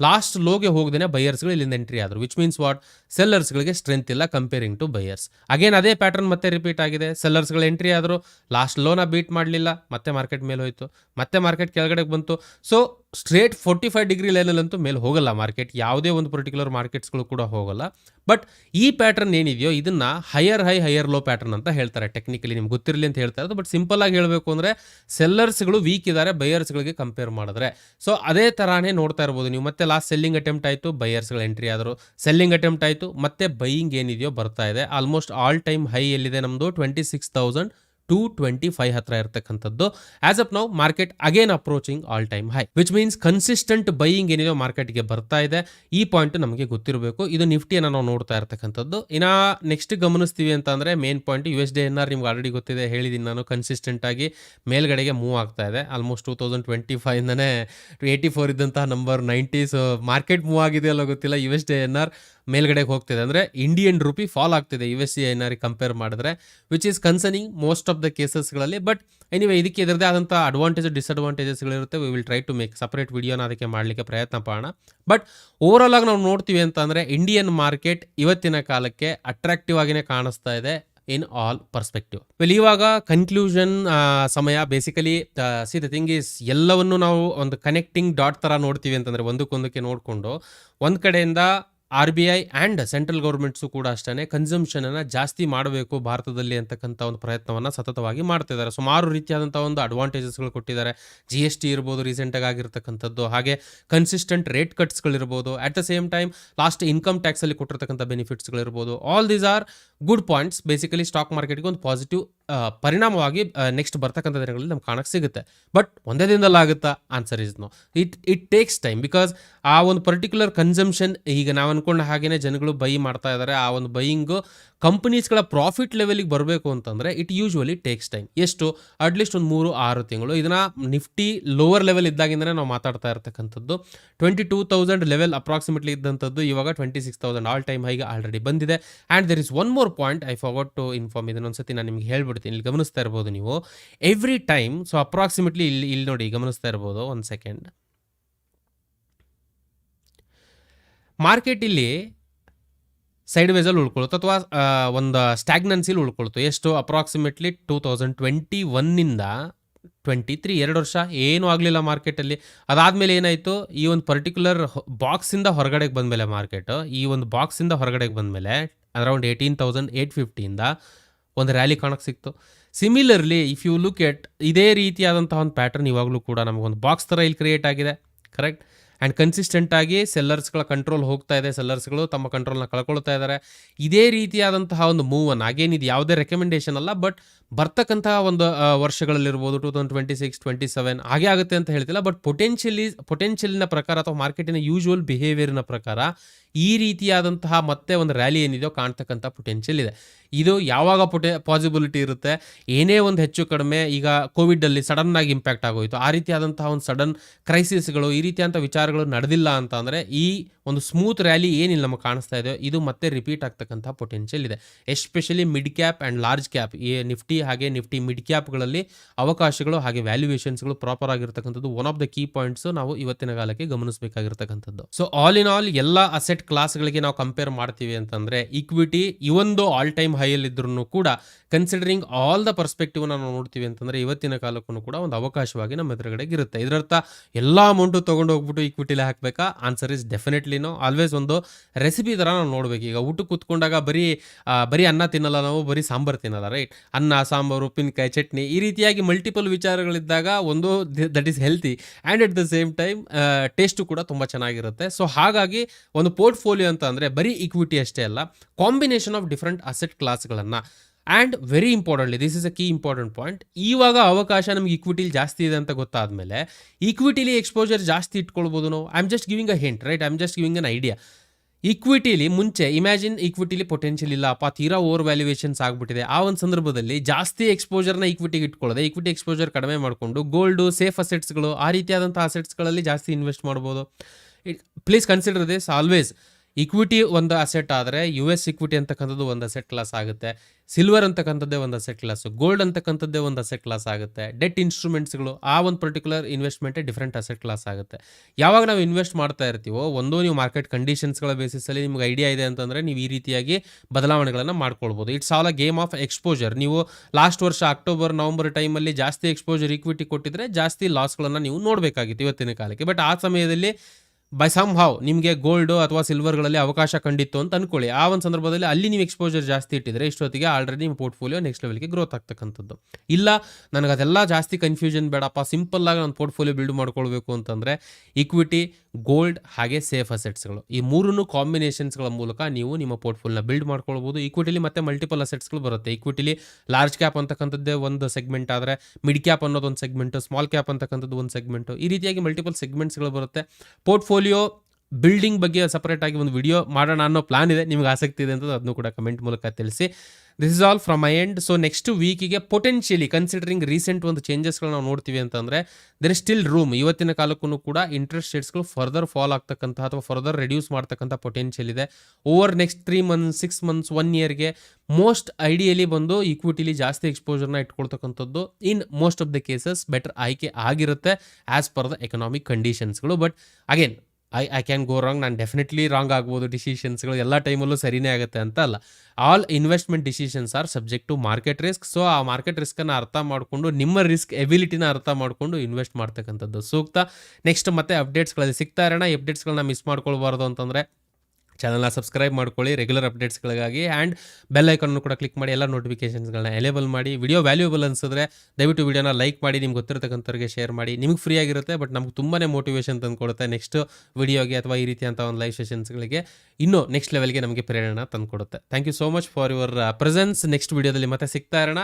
ಲಾಸ್ಟ್ ಲೋಗೆ ಹೋಗದೇನೆ ಬೈಯರ್ಸ್ಗಳು ಇಲ್ಲಿಂದ ಎಂಟ್ರಿ ಆದರು ವಿಚ್ ಮೀನ್ಸ್ ವಾಟ್ ಸೆಲ್ಲರ್ಸ್ಗಳಿಗೆ ಸ್ಟ್ರೆಂತ್ ಇಲ್ಲ ಕಂಪೇರಿಂಗ್ ಟು ಬೈಯರ್ಸ್ ಅಗೇನ್ ಅದೇ ಪ್ಯಾಟರ್ನ್ ಮತ್ತೆ ರಿಪೀಟ್ ಆಗಿದೆ. ಸೆಲ್ಲರ್ಸ್ಗಳು ಎಂಟ್ರಿ ಆದರು ಲಾಸ್ಟ್ ಲೋನ ಬೀಟ್ ಮಾಡಲಿಲ್ಲ, ಮತ್ತೆ ಮಾರ್ಕೆಟ್ ಮೇಲೆ ಹೋಯಿತು, ಮತ್ತೆ ಮಾರ್ಕೆಟ್ ಕೆಳಗಡೆ ಬಂತು. So straight forty five degree ಲೈನಲ್ಲಂತೂ ಮೇಲೆ ಹೋಗಲ್ಲ ಮಾರ್ಕೆಟ್ ಯಾವುದೇ ಒಂದು ಪರ್ಟಿಕ್ಯುಲರ್ ಮಾರ್ಕೆಟ್ಸ್ಗಳು ಕೂಡ ಹೋಗಲ್ಲ. ಬಟ್ ಈ ಪ್ಯಾಟರ್ನ್ ಏನಿದೆಯೋ, ಇದನ್ನ higher high higher low pattern ಅಂತ ಹೇಳ್ತಾರೆ. ಟೆಕ್ನಿಕಲಿ ನಿಮ್ಗೆ ಗೊತ್ತಿರಲಿ ಅಂತ ಹೇಳ್ತಾ ಇರೋದು ಬಟ್ ಸಿಂಪಲ್ ಆಗಿ ಹೇಳಬೇಕು ಅಂದರೆ ಸೆಲ್ಲರ್ಸ್ಗಳು ವೀಕ್ ಇದ್ದಾರೆ ಬೈಯರ್ಸ್ಗಳಿಗೆ ಕಂಪೇರ್ ಮಾಡಿದ್ರೆ. ಸೊ ಅದೇ ಥರಾನೇ ನೋಡ್ತಾ ಇರ್ಬೋದು. ನೀವು ಮತ್ತೆ ಲಾಸ್ಟ್ ಸೆಲ್ಲಿಂಗ್ ಅಟೆಂಪ್ಟ್ ಆಯಿತು ಬೈಯರ್ಸ್ಗಳು ಎಂಟ್ರಿ ಆದರು. ಸೆಲ್ಲಿಂಗ್ ಅಟೆಂಪ್ಟ್ ಆಯಿತು, ಮತ್ತೆ ಬೈಯಿಂಗ್ ಏನಿದೆಯೋ ಬರ್ತಾ ಇದೆ. ಆಲ್ಮೋಸ್ಟ್ ಆಲ್ ಟೈಮ್ ಹೈ ಎಲ್ಲಿದೆ ನಮ್ಮದು twenty six thousand to twenty five ಹತ್ರ ಇರತಕ್ಕಂಥದ್ದು. ಆಸ್ ಅಪ್ ನಾವು market again approaching all time high which means consistent buying ಏನಿದೆ ಮಾರ್ಕೆಟ್ಗೆ ಬರ್ತಾ ಇದೆ. ಈ ಪಾಯಿಂಟ್ ನಮಗೆ ಗೊತ್ತಿರಬೇಕು. ಇದು ನಿಫ್ಟಿಯನ್ನು ನಾವು ನೋಡ್ತಾ ಇರ್ತಕ್ಕಂಥದ್ದು. ಇನ್ನು ನೆಕ್ಸ್ಟ್ ಗಮನಿಸ್ತೀವಿ ಅಂತ ಅಂದ್ರೆ main point U S D N R ನಿಮ್ಗೆ ಆಲ್ರೆಡಿ ಗೊತ್ತಿದೆ. ಹೇಳಿದ್ದೀನಿ ನಾನು ಕನ್ಸಿಸ್ಟೆಂಟ್ ಆಗಿ ಮೇಲ್ಗಡೆಗೆ ಮೂವ್ ಆಗ್ತಾ ಇದೆ. ಆಲ್ಮೋಸ್ಟ್ ಟೂ ತೌಸಂಡ್ ಟ್ವೆಂಟಿ ಫೈವ್ನೇ ಏಯ್ಟಿ ಫೋರ್ ಇದ್ದಂತಹ ನಂಬರ್ ನೈಂಟೀಸ್ ಮಾರ್ಕೆಟ್ ಮೂವ್ ಆಗಿದೆ ಅಲ್ಲೋ ಗೊತ್ತಿಲ್ಲ. U S D N R ಮೇಲ್ಗಡೆಗೆ ಹೋಗ್ತಿದೆ. ಅಂದರೆ ಇಂಡಿಯನ್ ರುಪಿ ಫಾಲ್ ಆಗ್ತಿದೆ. ಯು ಎಸ್ ಸಿ ಕಂಪೇರ್ ಮಾಡಿದ್ರೆ which is concerning most of the ಕೇಸಸ್ಗಳಲ್ಲಿ but anyway ಇದಕ್ಕೆ ಇದರದೇ ಆದಂಥ advantage ಡಿಸ್ಅಡ್ವಾಂಟೇಜಸ್ಗಳಿರುತ್ತೆ we will try to make separate ವಿಡಿಯೋನ ಅದಕ್ಕೆ ಮಾಡಲಿಕ್ಕೆ ಪ್ರಯತ್ನ ಪಡೋಣ. ಬಟ್ ಓವರಾಲ್ ಆಗಿ ನಾವು ನೋಡ್ತೀವಿ ಅಂತಂದರೆ ಇಂಡಿಯನ್ ಮಾರ್ಕೆಟ್ ಇವತ್ತಿನ ಕಾಲಕ್ಕೆ ಅಟ್ರಾಕ್ಟಿವ್ ಆಗಿನೇ ಕಾಣಿಸ್ತಾ ಇದೆ ಇನ್ ಆಲ್ ಪರ್ಸ್ಪೆಕ್ಟಿವ್ ವೆಲ್ ಇವಾಗ ಕನ್ಕ್ಲೂಷನ್ ಸಮಯ basically see the thing is ಎಲ್ಲವನ್ನು ನಾವು ಒಂದು ಕನೆಕ್ಟಿಂಗ್ ಡಾಟ್ ಥರ ನೋಡ್ತೀವಿ ಅಂತಂದರೆ, ಒಂದಕ್ಕೊಂದಕ್ಕೆ ನೋಡಿಕೊಂಡು, ಒಂದು ಕಡೆಯಿಂದ R B I and central governments ಕೂಡ ಅಷ್ಟೇ ಕನ್ಸಂಪ್ಷನನ್ನು ಜಾಸ್ತಿ ಮಾಡಬೇಕು ಭಾರತದಲ್ಲಿ ಅಂತಕ್ಕಂಥ ಒಂದು ಪ್ರಯತ್ನವನ್ನು ಸತತವಾಗಿ ಮಾಡ್ತಿದ್ದಾರೆ ಸುಮಾರು ರೀತಿಯಾದಂಥ ಒಂದು ಅಡ್ವಾಂಟೇಜಸ್ಗಳು ಕೊಟ್ಟಿದ್ದಾರೆ. ಜಿ ಎಸ್ ಟಿ ಇರ್ಬೋದು ರೀಸೆಂಟಾಗಿ ಆಗಿರ್ತಕ್ಕಂಥದ್ದು, ಹಾಗೆ consistent rate ಕಟ್ಸ್ಗಳಿರ್ಬೋದು at the same time last income ಟ್ಯಾಕ್ಸಲ್ಲಿ ಕೊಟ್ಟಿರ್ತಕ್ಕಂಥ ಬೆನಿಫಿಟ್ಸ್ಗಳಿರ್ಬೋದು all these are good points basically stock ಮಾರ್ಕೆಟ್ಗೆ ಒಂದು ಪಾಸಿಟಿವ್ ಪರಿಣಾಮವಾಗಿ ನೆಕ್ಸ್ಟ್ ಬರ್ತಕ್ಕಂಥ ದಿನಗಳಲ್ಲಿ ನಮ್ಗೆ ಕಾಣಕ್ಕೆ ಸಿಗುತ್ತೆ. ಬಟ್ ಒಂದೇ ದಿನದಲ್ಲಿ ಆಗುತ್ತಾ? Answer is no it it takes time because ಆ ಒಂದು ಪರ್ಟಿಕ್ಯುಲರ್ ಕನ್ಸಂಪ್ಷನ್ ಈಗ ನಾವು ಅನ್ಕೊಂಡ ಹಾಗೇನೆ ಜನಗಳು ಬೈ ಮಾಡ್ತಾ ಇದ್ದಾರೆ ಆ ಒಂದು ಬೈಯಿಂಗು ಕಂಪನೀಸ್ಗಳ ಪ್ರಾಫಿಟ್ ಲೆವೆಲ್ಗೆ ಬರಬೇಕು ಅಂತಂದರೆ ಇಟ್ ಯೂಶ್ವಲಿ ಟೇಕ್ಸ್ ಟೈಮ್. ಎಷ್ಟು? ಅಟ್ಲೀಸ್ಟ್ ಒಂದು ಮೂರು, ಆರು ತಿಂಗಳು. ಇದನ್ನು ನಿಫ್ಟಿ ಲೋವರ್ ಲೆವೆಲ್ ಇದ್ದಾಗಿಂದನೇ ನಾವು ಮಾತಾಡ್ತಾ ಇರ್ತಕ್ಕಂಥದ್ದು. Twenty two thousand level approximately ಇದ್ದಂಥದ್ದು ಇವಾಗ twenty six thousand all time ಹೈಗೆ already ಬಂದಿದೆ. And there is one more point I forward to inform ಇದನ್ನೊಂದ್ಸತಿ ನಾನು ನಿಮ್ಗೆ ಹೇಳ್ಬಿಡ್ತೀನಿ. ಇಲ್ಲಿ ಗಮನಿಸ್ತಾ ಇರ್ಬೋದು ನೀವು. ಎವ್ರಿ ಟೈಮ್ ಸೊ ಅಪ್ರಾಕ್ಸಿಮೇಟ್ಲಿ ಇಲ್ಲಿ ಇಲ್ಲಿ ನೋಡಿ, ಗಮನಿಸ್ತಾ ಇರ್ಬೋದು, ಒಂದು ಸೆಕೆಂಡ್ ಮಾರ್ಕೆಟ್ ಇಲ್ಲಿ ಸೈಡ್ ವೇಸಲ್ಲಿ ಉಳ್ಕೊಳ್ತು ಅಥವಾ ಒಂದು ಸ್ಟ್ಯಾಗ್ನೆನ್ಸಿಲಿ ಉಳ್ಕೊಳ್ತು ಎಷ್ಟು? ಅಪ್ರಾಕ್ಸಿಮೇಟ್ಲಿ ಟೂ ತೌಸಂಡ್ ಟ್ವೆಂಟಿ ಒನ್ನಿಂದ ಟ್ವೆಂಟಿ ತ್ರೀ ಎರಡು ವರ್ಷ ಏನೂ ಆಗಲಿಲ್ಲ ಮಾರ್ಕೆಟಲ್ಲಿ ಅದಾದಮೇಲೆ ಏನಾಯಿತು? ಈ ಒಂದು ಪರ್ಟಿಕ್ಯುಲರ್ ಬಾಕ್ಸಿಂದ ಹೊರಗಡೆಗೆ ಬಂದಮೇಲೆ ಮಾರ್ಕೆಟು ಈ ಒಂದು ಬಾಕ್ಸಿಂದ ಹೊರಗಡೆಗೆ ಬಂದಮೇಲೆ ಅರೌಂಡ್ ಏಯ್ಟೀನ್ ತೌಸಂಡ್ ಏಯ್ಟ್ ಫಿಫ್ಟಿಯಿಂದ ಒಂದು ರ್ಯಾಲಿ ಕಾಣಕ್ಕೆ ಸಿಕ್ತು. Similarly if you look at ಇದೇ ರೀತಿಯಾದಂತಹ ಒಂದು ಪ್ಯಾಟರ್ನ್ ಇವಾಗಲೂ ಕೂಡ ನಮಗೊಂದು ಬಾಕ್ಸ್ ಥರ ಇಲ್ಲಿ ಕ್ರಿಯೇಟ್ ಆಗಿದೆ. ಕರೆಕ್ಟ್ ಆ್ಯಂಡ್ ಕನ್ಸಿಸ್ಟೆಂಟಾಗಿ ಸೆಲ್ಲರ್ಸ್ಗಳ ಕಂಟ್ರೋಲ್ ಹೋಗ್ತಾ ಇದೆ. ಸೆಲ್ಲರ್ಸ್ಗಳು ತಮ್ಮ ಕಂಟ್ರೋಲ್ನ ಕಳ್ಕೊಳ್ತಾ ಇದ್ದಾರೆ ಇದೇ ರೀತಿಯಾದಂತಹ ಒಂದು ಮೂವನ್ನು ಅಗೇನ್ ಇದು ಯಾವುದೇ ರೆಕಮೆಂಡೇಷನ್ ಅಲ್ಲ ಬಟ್ ಬರ್ತಕ್ಕಂತಹ ಒಂದು ವರ್ಷಗಳಲ್ಲಿರ್ಬೋದು two thousand twenty six twenty seven ಹಾಗೆ ಆಗುತ್ತೆ ಅಂತ ಹೇಳ್ತಿಲ್ಲ. ಬಟ್ ಪೊಟೆನ್ಷಿಯಲಿ ಪೊಟೆನ್ಷಿಯಲಿನ ಪ್ರಕಾರ ಅಥವಾ ಮಾರ್ಕೆಟಿನ ಯೂಶುವಲ್ ಬಿಹೇವಿಯರ್ನ ಪ್ರಕಾರ ಈ ರೀತಿಯಾದಂತಹ ಮತ್ತೆ ಒಂದು ರ್ಯಾಲಿ ಏನಿದೆಯೋ ಕಾಣ್ತಕ್ಕಂಥ ಪೊಟೆನ್ಷಿಯಲ್ ಇದೆ. ಇದು ಯಾವಾಗ ಪೊಟೆ ಪಾಸಿಬಿಲಿಟಿ ಇರುತ್ತೆ? ಏನೇ ಒಂದು ಹೆಚ್ಚು ಕಡಿಮೆ ಈಗ ಕೋವಿಡಲ್ಲಿ ಸಡನ್ ಆಗಿ ಇಂಪ್ಯಾಕ್ಟ್ ಆಗೋಯಿತು. ಆ ರೀತಿಯಾದಂತಹ ಒಂದು ಸಡನ್ ಕ್ರೈಸಿಸ್ಗಳು ಈ ರೀತಿಯಾದಂಥ ವಿಚಾರಗಳು ನಡೆದಿಲ್ಲ ಅಂತ ಅಂದರೆ ಈ ಒಂದು ಸ್ಮೂತ್ ರ್ಯಾಲಿ ಏನಿಲ್ಲ ನಮಗೆ ಕಾಣಿಸ್ತಾ ಇದೆ. ಇದು ಮತ್ತೆ ರಿಪೀಟ್ ಆಗ್ತಕ್ಕಂಥ ಪೊಟೆನ್ಷಿಯಲ್ ಇದೆ. Especially mid cap and large cap ಈ ನಿಫ್ಟಿ ಹಾಗೆ ನಿಫ್ಟಿ ಮಿಡ್ ಕ್ಯಾಪ್ಗಳಲ್ಲಿ ಅವಕಾಶಗಳು ಹಾಗೆ ವ್ಯಾಲ್ಯೂಯೇಷನ್ಸ್ಗಳು ಪ್ರಾಪರ್ ಆಗಿರ್ತಕ್ಕಂಥದ್ದು one of the key points ನಾವು ಇವತ್ತಿನ ಕಾಲಕ್ಕೆ ಗಮನಿಸಬೇಕಾಗಿರ್ತಕ್ಕಂಥದ್ದು. ಸೊ ಆಲ್ ಇನ್ ಆಲ್ ಎಲ್ಲ ಅಸೆಟ್ ಕ್ಲಾಸ್ಗಳಿಗೆ ನಾವು ಕಂಪೇರ್ ಮಾಡ್ತೀವಿ ಅಂತಂದ್ರೆ ಇಕ್ವಿಟಿ ಇವೊಂದು ಆಲ್ ಟೈಮ್ ಹೈಯಲ್ಲಿ ಇದ್ರೂ ಕೂಡ ಕನ್ಸಿಡರಿಂಗ್ ಆಲ್ ದ ಪರ್ಸ್ಪೆಕ್ಟಿವ್ ನಾವು ನೋಡ್ತೀವಿ ಅಂತಂದ್ರೆ ಇವತ್ತಿನ ಕಾಲಕ್ಕೂ ಕೂಡ ಒಂದು ಅವಕಾಶವಾಗಿ ನಮ್ಮ ಎದುರುಗಡೆಗೆ ಇರುತ್ತೆ. ಇದರರ್ಥ ಎಲ್ಲ ಅಮೌಂಟು ತೊಗೊಂಡು ಹೋಗ್ಬಿಟ್ಟು ಇಕ್ವಿಟಿಲಿ ಹಾಕಬೇಕಾ? Answer is definitely no always ಒಂದು ರೆಸಿಪಿ ಥರ ನಾವು ನೋಡ್ಬೇಕು. ಈಗ ಊಟಕ್ಕೆ ಕೂತ್ಕೊಂಡಾಗ ಬರೀ ಬರೀ ಅನ್ನ ತಿನ್ನಲ್ಲ ನಾವು, ಬರೀ ಸಾಂಬಾರು ತಿನ್ನಲ್ಲ ರೈಟ್ ಅನ್ನ, ಸಾಂಬಾರು, ಉಪ್ಪಿನಕಾಯಿ, ಚಟ್ನಿ ಈ ರೀತಿಯಾಗಿ ಮಲ್ಟಿಪಲ್ ವಿಚಾರಗಳಿದ್ದಾಗ ಒಂದು that is healthy and at the same time taste ಕೂಡ ತುಂಬ ಚೆನ್ನಾಗಿರುತ್ತೆ. ಸೊ ಹಾಗಾಗಿ ಒಂದು ಪೋರ್ಟ್ಫೋಲಿಯೋ ಅಂತ ಅಂದರೆ ಬರೀ ಇಕ್ವಿಟಿ ಅಷ್ಟೇ ಅಲ್ಲ ಕಾಂಬಿನೇಷನ್ ಆಫ್ ಡಿಫ್ರೆಂಟ್ ಅಸೆಟ್ ಕ್ಲಾಸ್ಗಳನ್ನು and very importantly this is a key important point ಇವಾಗ ಅವಕಾಶ ನಮ್ಗೆ ಇಕ್ವಿಟಿಲಿ ಜಾಸ್ತಿ ಇದೆ ಅಂತ ಗೊತ್ತಾದಮೇಲೆ ಇಕ್ವಿಟಿಲಿ ಎಕ್ಸ್ಪೋಜರ್ ಜಾಸ್ತಿ ಇಟ್ಕೊಳ್ಬೋದು ನಾವು. I am just giving a hint right I am just giving an idea ಇಕ್ವಿಟಿಲಿ ಮುಂಚೆ ಇಮ್ಯಾಜಿನ್ ಇಕ್ವಿಟಿಲಿ ಪೊಟೆನ್ಷಿಯಲ್ ಇಲ್ಲ, ಅಪ್ಪ, ತೀರಾ ಓವರ್ ವ್ಯಾಲ್ಯೂಯೇಷನ್ಸ್ ಆಗಿಬಿಟ್ಟಿದೆ. ಆ ಒಂದು ಸಂದರ್ಭದಲ್ಲಿ ಜಾಸ್ತಿ ಎಕ್ಸ್ಪೋಜರ್ನ ಇಕ್ವಿಟಿಗೆ ಇಟ್ಕೊಳ್ಳೋದೆ ಇಕ್ವಿಟಿ ಎಕ್ಸ್ಪೋಜರ್ ಕಡಿಮೆ ಮಾಡಿಕೊಂಡು ಗೋಲ್ಡು ಸೇಫ್ ಅಸೆಟ್ಸ್ಗಳು ಆ ರೀತಿಯಾದಂಥ ಅಸೆಟ್ಸ್ಗಳಲ್ಲಿ ಜಾಸ್ತಿ ಇನ್ವೆಸ್ಟ್ ಮಾಡ್ಬೋದು. Please consider this always equity ಒಂದು ಅಸೆಟ್ ಆದರೆ ಯು ಎಸ್ ಇಕ್ವಿಟಿ ಅಂತಕ್ಕಂಥದ್ದು ಒಂದು ಅಸೆಟ್ ಕ್ಲಾಸ್ ಆಗುತ್ತೆ. ಸಿಲ್ವರ್ ಅಂತಕ್ಕಂಥದ್ದೇ ಒಂದು ಅಸೆಟ್ ಕ್ಲಾಸ್ ಗೋಲ್ಡ್ ಅಂತಕ್ಕಂಥದ್ದೇ ಒಂದು ಅಸೆಟ್ ಕ್ಲಾಸ್ ಆಗುತ್ತೆ. ಡೆಟ್ ಇನ್ಸ್ಟ್ರೂಮೆಂಟ್ಸ್ಗಳು ಆ ಒಂದು ಪರ್ಟಿಕ್ಯುಲರ್ ಇನ್ವೆಸ್ಟ್ಮೆಂಟೇ ಡಿಫ್ರೆಂಟ್ ಅಸೆಟ್ ಕ್ಲಾಸ್ ಆಗುತ್ತೆ. ಯಾವಾಗ ನಾವು ಇನ್ವೆಸ್ಟ್ ಮಾಡ್ತಾ ಇರ್ತೀವೋ, ಒಂದು ನೀವು ಮಾರ್ಕೆಟ್ ಕಂಡೀಷನ್ಸ್ಗಳ ಬೇಸಿಸಲ್ಲಿ ನಿಮ್ಗೆ ಐಡಿಯಾ ಇದೆ ಅಂತಂದರೆ ನೀವು ಈ ರೀತಿಯಾಗಿ ಬದಲಾವಣೆಗಳನ್ನು ಮಾಡ್ಕೊಳ್ಬೋದು. It's all a game of exposure ನೀವು ಲಾಸ್ಟ್ ವರ್ಷ ಅಕ್ಟೋಬರ್ ನವಂಬರ್ ಟೈಮಲ್ಲಿ ಜಾಸ್ತಿ ಎಕ್ಸ್ಪೋಜರ್ ಇಕ್ವಿಟಿ ಕೊಟ್ಟಿದ್ರೆ ಜಾಸ್ತಿ ಲಾಸ್ಗಳನ್ನು ನೀವು ನೋಡಬೇಕಾಗಿತ್ತು ಇವತ್ತಿನ ಕಾಲಕ್ಕೆ. ಬಟ್ ಆ ಸಮಯದಲ್ಲಿ ಬೈ ಸಮ್ ಹಾವ್ ನಿಮಗೆ ಗೋಲ್ಡು ಅಥವಾ ಸಿಲ್ವರ್ಗಳಲ್ಲಿ ಅವಕಾಶ ಕಂಡಿತ್ತು ಅಂತ ಅನ್ಕೊಳ್ಳಿ. ಆ ಒಂದು ಸಂದರ್ಭದಲ್ಲಿ ಅಲ್ಲಿ ನೀವು ಎಕ್ಸ್ಪೋಜರ್ ಜಾಸ್ತಿ ಇಟ್ಟಿದ್ರೆ ಇಷ್ಟೊತ್ತಿಗೆ ಆಲ್ರೆಡಿ ನಿಮ್ಮ ಪೋರ್ಟ್ಫೋಲಿಯೋ ನೆಕ್ಸ್ಟ್ ಲೆವೆಲ್ಗೆ ಗ್ರೋತ್ ಆಗ್ತಕ್ಕಂಥದ್ದು. ಇಲ್ಲ ನನಗೆ ಅದೆಲ್ಲ ಜಾಸ್ತಿ ಕನ್ಫ್ಯೂಷನ್ ಬೇಡಪ್ಪ ಸಿಂಪಲ್ ಆಗಿ ಒಂದು ಪೋರ್ಟ್ಫೋಲಿಯೋ ಬಿಲ್ಡ್ ಮಾಡ್ಕೊಳ್ಬೇಕು ಅಂತಂದರೆ ಈಕ್ವಿಟಿ ಗೋಲ್ಡ್ ಹಾಗೆ ಸೇಫ್ ಅಸೆಟ್ಸ್ಗಳು ಈ ಮೂರನ್ನು ಕಾಂಬಿನೇಷನ್ಸ್ಗಳ ಮೂಲಕ ನೀವು ನಿಮ್ಮ ಪೋರ್ಟ್ಫೋಲಿಯೋನ ಬಿಲ್ಡ್ ಮಾಡ್ಕೊಳ್ಬೋದು. ಇಕ್ವಿಟಿಲಿ ಮತ್ತೆ ಮಲ್ಟಿಪಲ್ ಅಸೆಟ್ಸ್ಗಳು ಬರುತ್ತೆ. ಇಕ್ವಿಟಿಲಿ ಲಾರ್ಜ್ ಕ್ಯಾಪ್ ಅಂತಕ್ಕಂಥದ್ದೇ ಒಂದು ಸೆಗ್ಮೆಂಟ್ ಆದರೆ ಮಿಡ್ ಕ್ಯಾಪ್ ಅನ್ನೋದು ಒಂದು ಸೆಗ್ಮೆಂಟು ಸ್ಮಾಲ್ ಕ್ಯಾಪ್ ಅಂತಕ್ಕಂಥದ್ದು ಒಂದು ಸೆಗ್ಮೆಂಟು ಈ ರೀತಿಯಾಗಿ ಮಲ್ಟಿಪಲ್ ಸೆಗ್ಮೆಂಟ್ಸ್ಗಳು ಬರುತ್ತೆ. ಪೋರ್ಟ್ಫೋಲಿಯೋ ಬಿಲ್ಡಿಂಗ್ ಬಗ್ಗೆ ಸಪ್ರೇಟ್ ಆಗಿ ಒಂದು ವಿಡಿಯೋ ಮಾಡೋಣ ಅನ್ನೋ ಪ್ಲಾನ್ ಇದೆ. ನಿಮ್ಗೆ ಆಸಕ್ತಿ ಇದೆ ಅಂತ ಅದನ್ನು ಕೂಡ ಕಮೆಂಟ್ ಮೂಲಕ ತಿಳಿಸಿ. This is all from my end so next ವೀಕಿಗೆ potentially considering recent ಒಂದು ಚೇಂಜಸ್ಗಳು ನಾವು ನೋಡ್ತೀವಿ ಅಂತಂದರೆ ದರ್ ಇಸ್ ಸ್ಟಿಲ್ ರೂಮ್ ಇವತ್ತಿನ ಕಾಲಕ್ಕೂ ಕೂಡ ಇಂಟ್ರೆಸ್ಟ್ ರೇಟ್ಸ್ಗಳು ಫರ್ದರ್ ಫಾಲ್ ಆಗ್ತಕ್ಕಂಥ ಅಥವಾ ಫರ್ದರ್ ರೆಡ್ಯೂಸ್ ಮಾಡ್ತಕ್ಕಂಥ ಪೊಟೆನ್ಷಿಯಲ್ ಇದೆ. Over next three months six months one ಇಯರ್ಗೆ ಮೋಸ್ಟ್ ಐಡಿಯಲಿ ಬಂದು ಈಕ್ವಿಟಿಲಿ ಜಾಸ್ತಿ ಎಕ್ಸ್ಪೋಜರ್ನ ಇಟ್ಕೊಳ್ತಕ್ಕಂಥದ್ದು in most of the cases better ಆಯ್ಕೆ ಆಗಿರುತ್ತೆ as per the economic ಕಂಡೀಷನ್ಸ್ಗಳು but again I I can go wrong ನಾನು ಡೆಫಿನೆಟ್ಲಿ ರಾಂಗ್ ಆಗ್ಬೋದು. ಡಿಸಿಷನ್ಸ್ಗಳು ಎಲ್ಲ ಟೈಮಲ್ಲೂ ಸರಿನೇ ಆಗುತ್ತೆ ಅಂತ ಅಲ್ಲ. All investment decisions are subject to market risk so ಆ ಮಾರ್ಕೆಟ್ ರಿಸ್ಕನ್ನು ಅರ್ಥ ಮಾಡಿಕೊಂಡು, ನಿಮ್ಮ ರಿಸ್ಕ್ ಎಬಿಲಿಟಿನ ಅರ್ಥ ಮಾಡಿಕೊಂಡು ಇನ್ವೆಸ್ಟ್ ಮಾಡ್ತಕ್ಕಂಥದ್ದು. ಸೂಕ್ತ. ನೆಕ್ಸ್ಟ್ ಮತ್ತೆ ಅಪ್ಡೇಟ್ಸ್ಗಳಲ್ಲಿ ಸಿಗ್ತಾ ಇರೋಣ. ಅಪ್ಡೇಟ್ಸ್ಗಳನ್ನ ಮಿಸ್ ಮಾಡ್ಕೊಳ್ಬಾರ್ದು ಅಂತಂದರೆ ಚಾನಲ್ನ ಸಬ್ಸ್ಕ್ರೈಬ್ ಮಾಡ್ಕೊಳ್ಳಿ ರೆಗ್ಯುಲರ್ ಅಪ್ಡೇಟ್ಸ್ಗಳಿಗಾಗಿ ಆ್ಯಂಡ್ ಬೆಲ್ ಐಕನ್ನು ಕೂಡ ಕ್ಲಿಕ್ ಮಾಡಿ, ಎಲ್ಲ ನೋಟಿಫಿಕೇಷನ್ಸ್ಗಳನ್ನ ಎಲೇಬಲ್ ಮಾಡಿ. ವಿಡಿಯೋ ವ್ಯಾಲ್ಯೂಬಲ್ ಅನ್ಸಿದ್ರೆ ದಯವಿಟ್ಟು ವಿಡಿಯೋನ ಲೈಕ್ ಮಾಡಿ, ನಿಮ್ಗೆ ಗೊತ್ತಿರತಕ್ಕಂಥವ್ರಿಗೆ ಶೇರ್ ಮಾಡಿ. ನಿಮ್ಗೆ ಫ್ರೀ ಆಗಿರುತ್ತೆ ಬಟ್ ನಮ್ಗೆ ತುಂಬಾ ಮೋಟಿವೇಶನ್ ತಂದುಕೊಡುತ್ತೆ ನೆಕ್ಸ್ಟ್ ವಿಡಿಯೋಗೆ ಅಥವಾ ಈ ರೀತಿಯಂಥ ಒಂದು ಲೈವ್ ಸೆಷನ್ಸ್ಗಳಿಗೆ ಇನ್ನೂ ನೆಕ್ಸ್ಟ್ ಲೆವೆಲ್ಗೆ ನಮಗೆ ಪ್ರೇರಣೆ ತಂದುಕೊಡುತ್ತೆ. Thank you so much for your presence next ವಿಡಿಯೋದಲ್ಲಿ ಮತ್ತೆ ಸಿಗ್ತಾ ಇರೋಣ.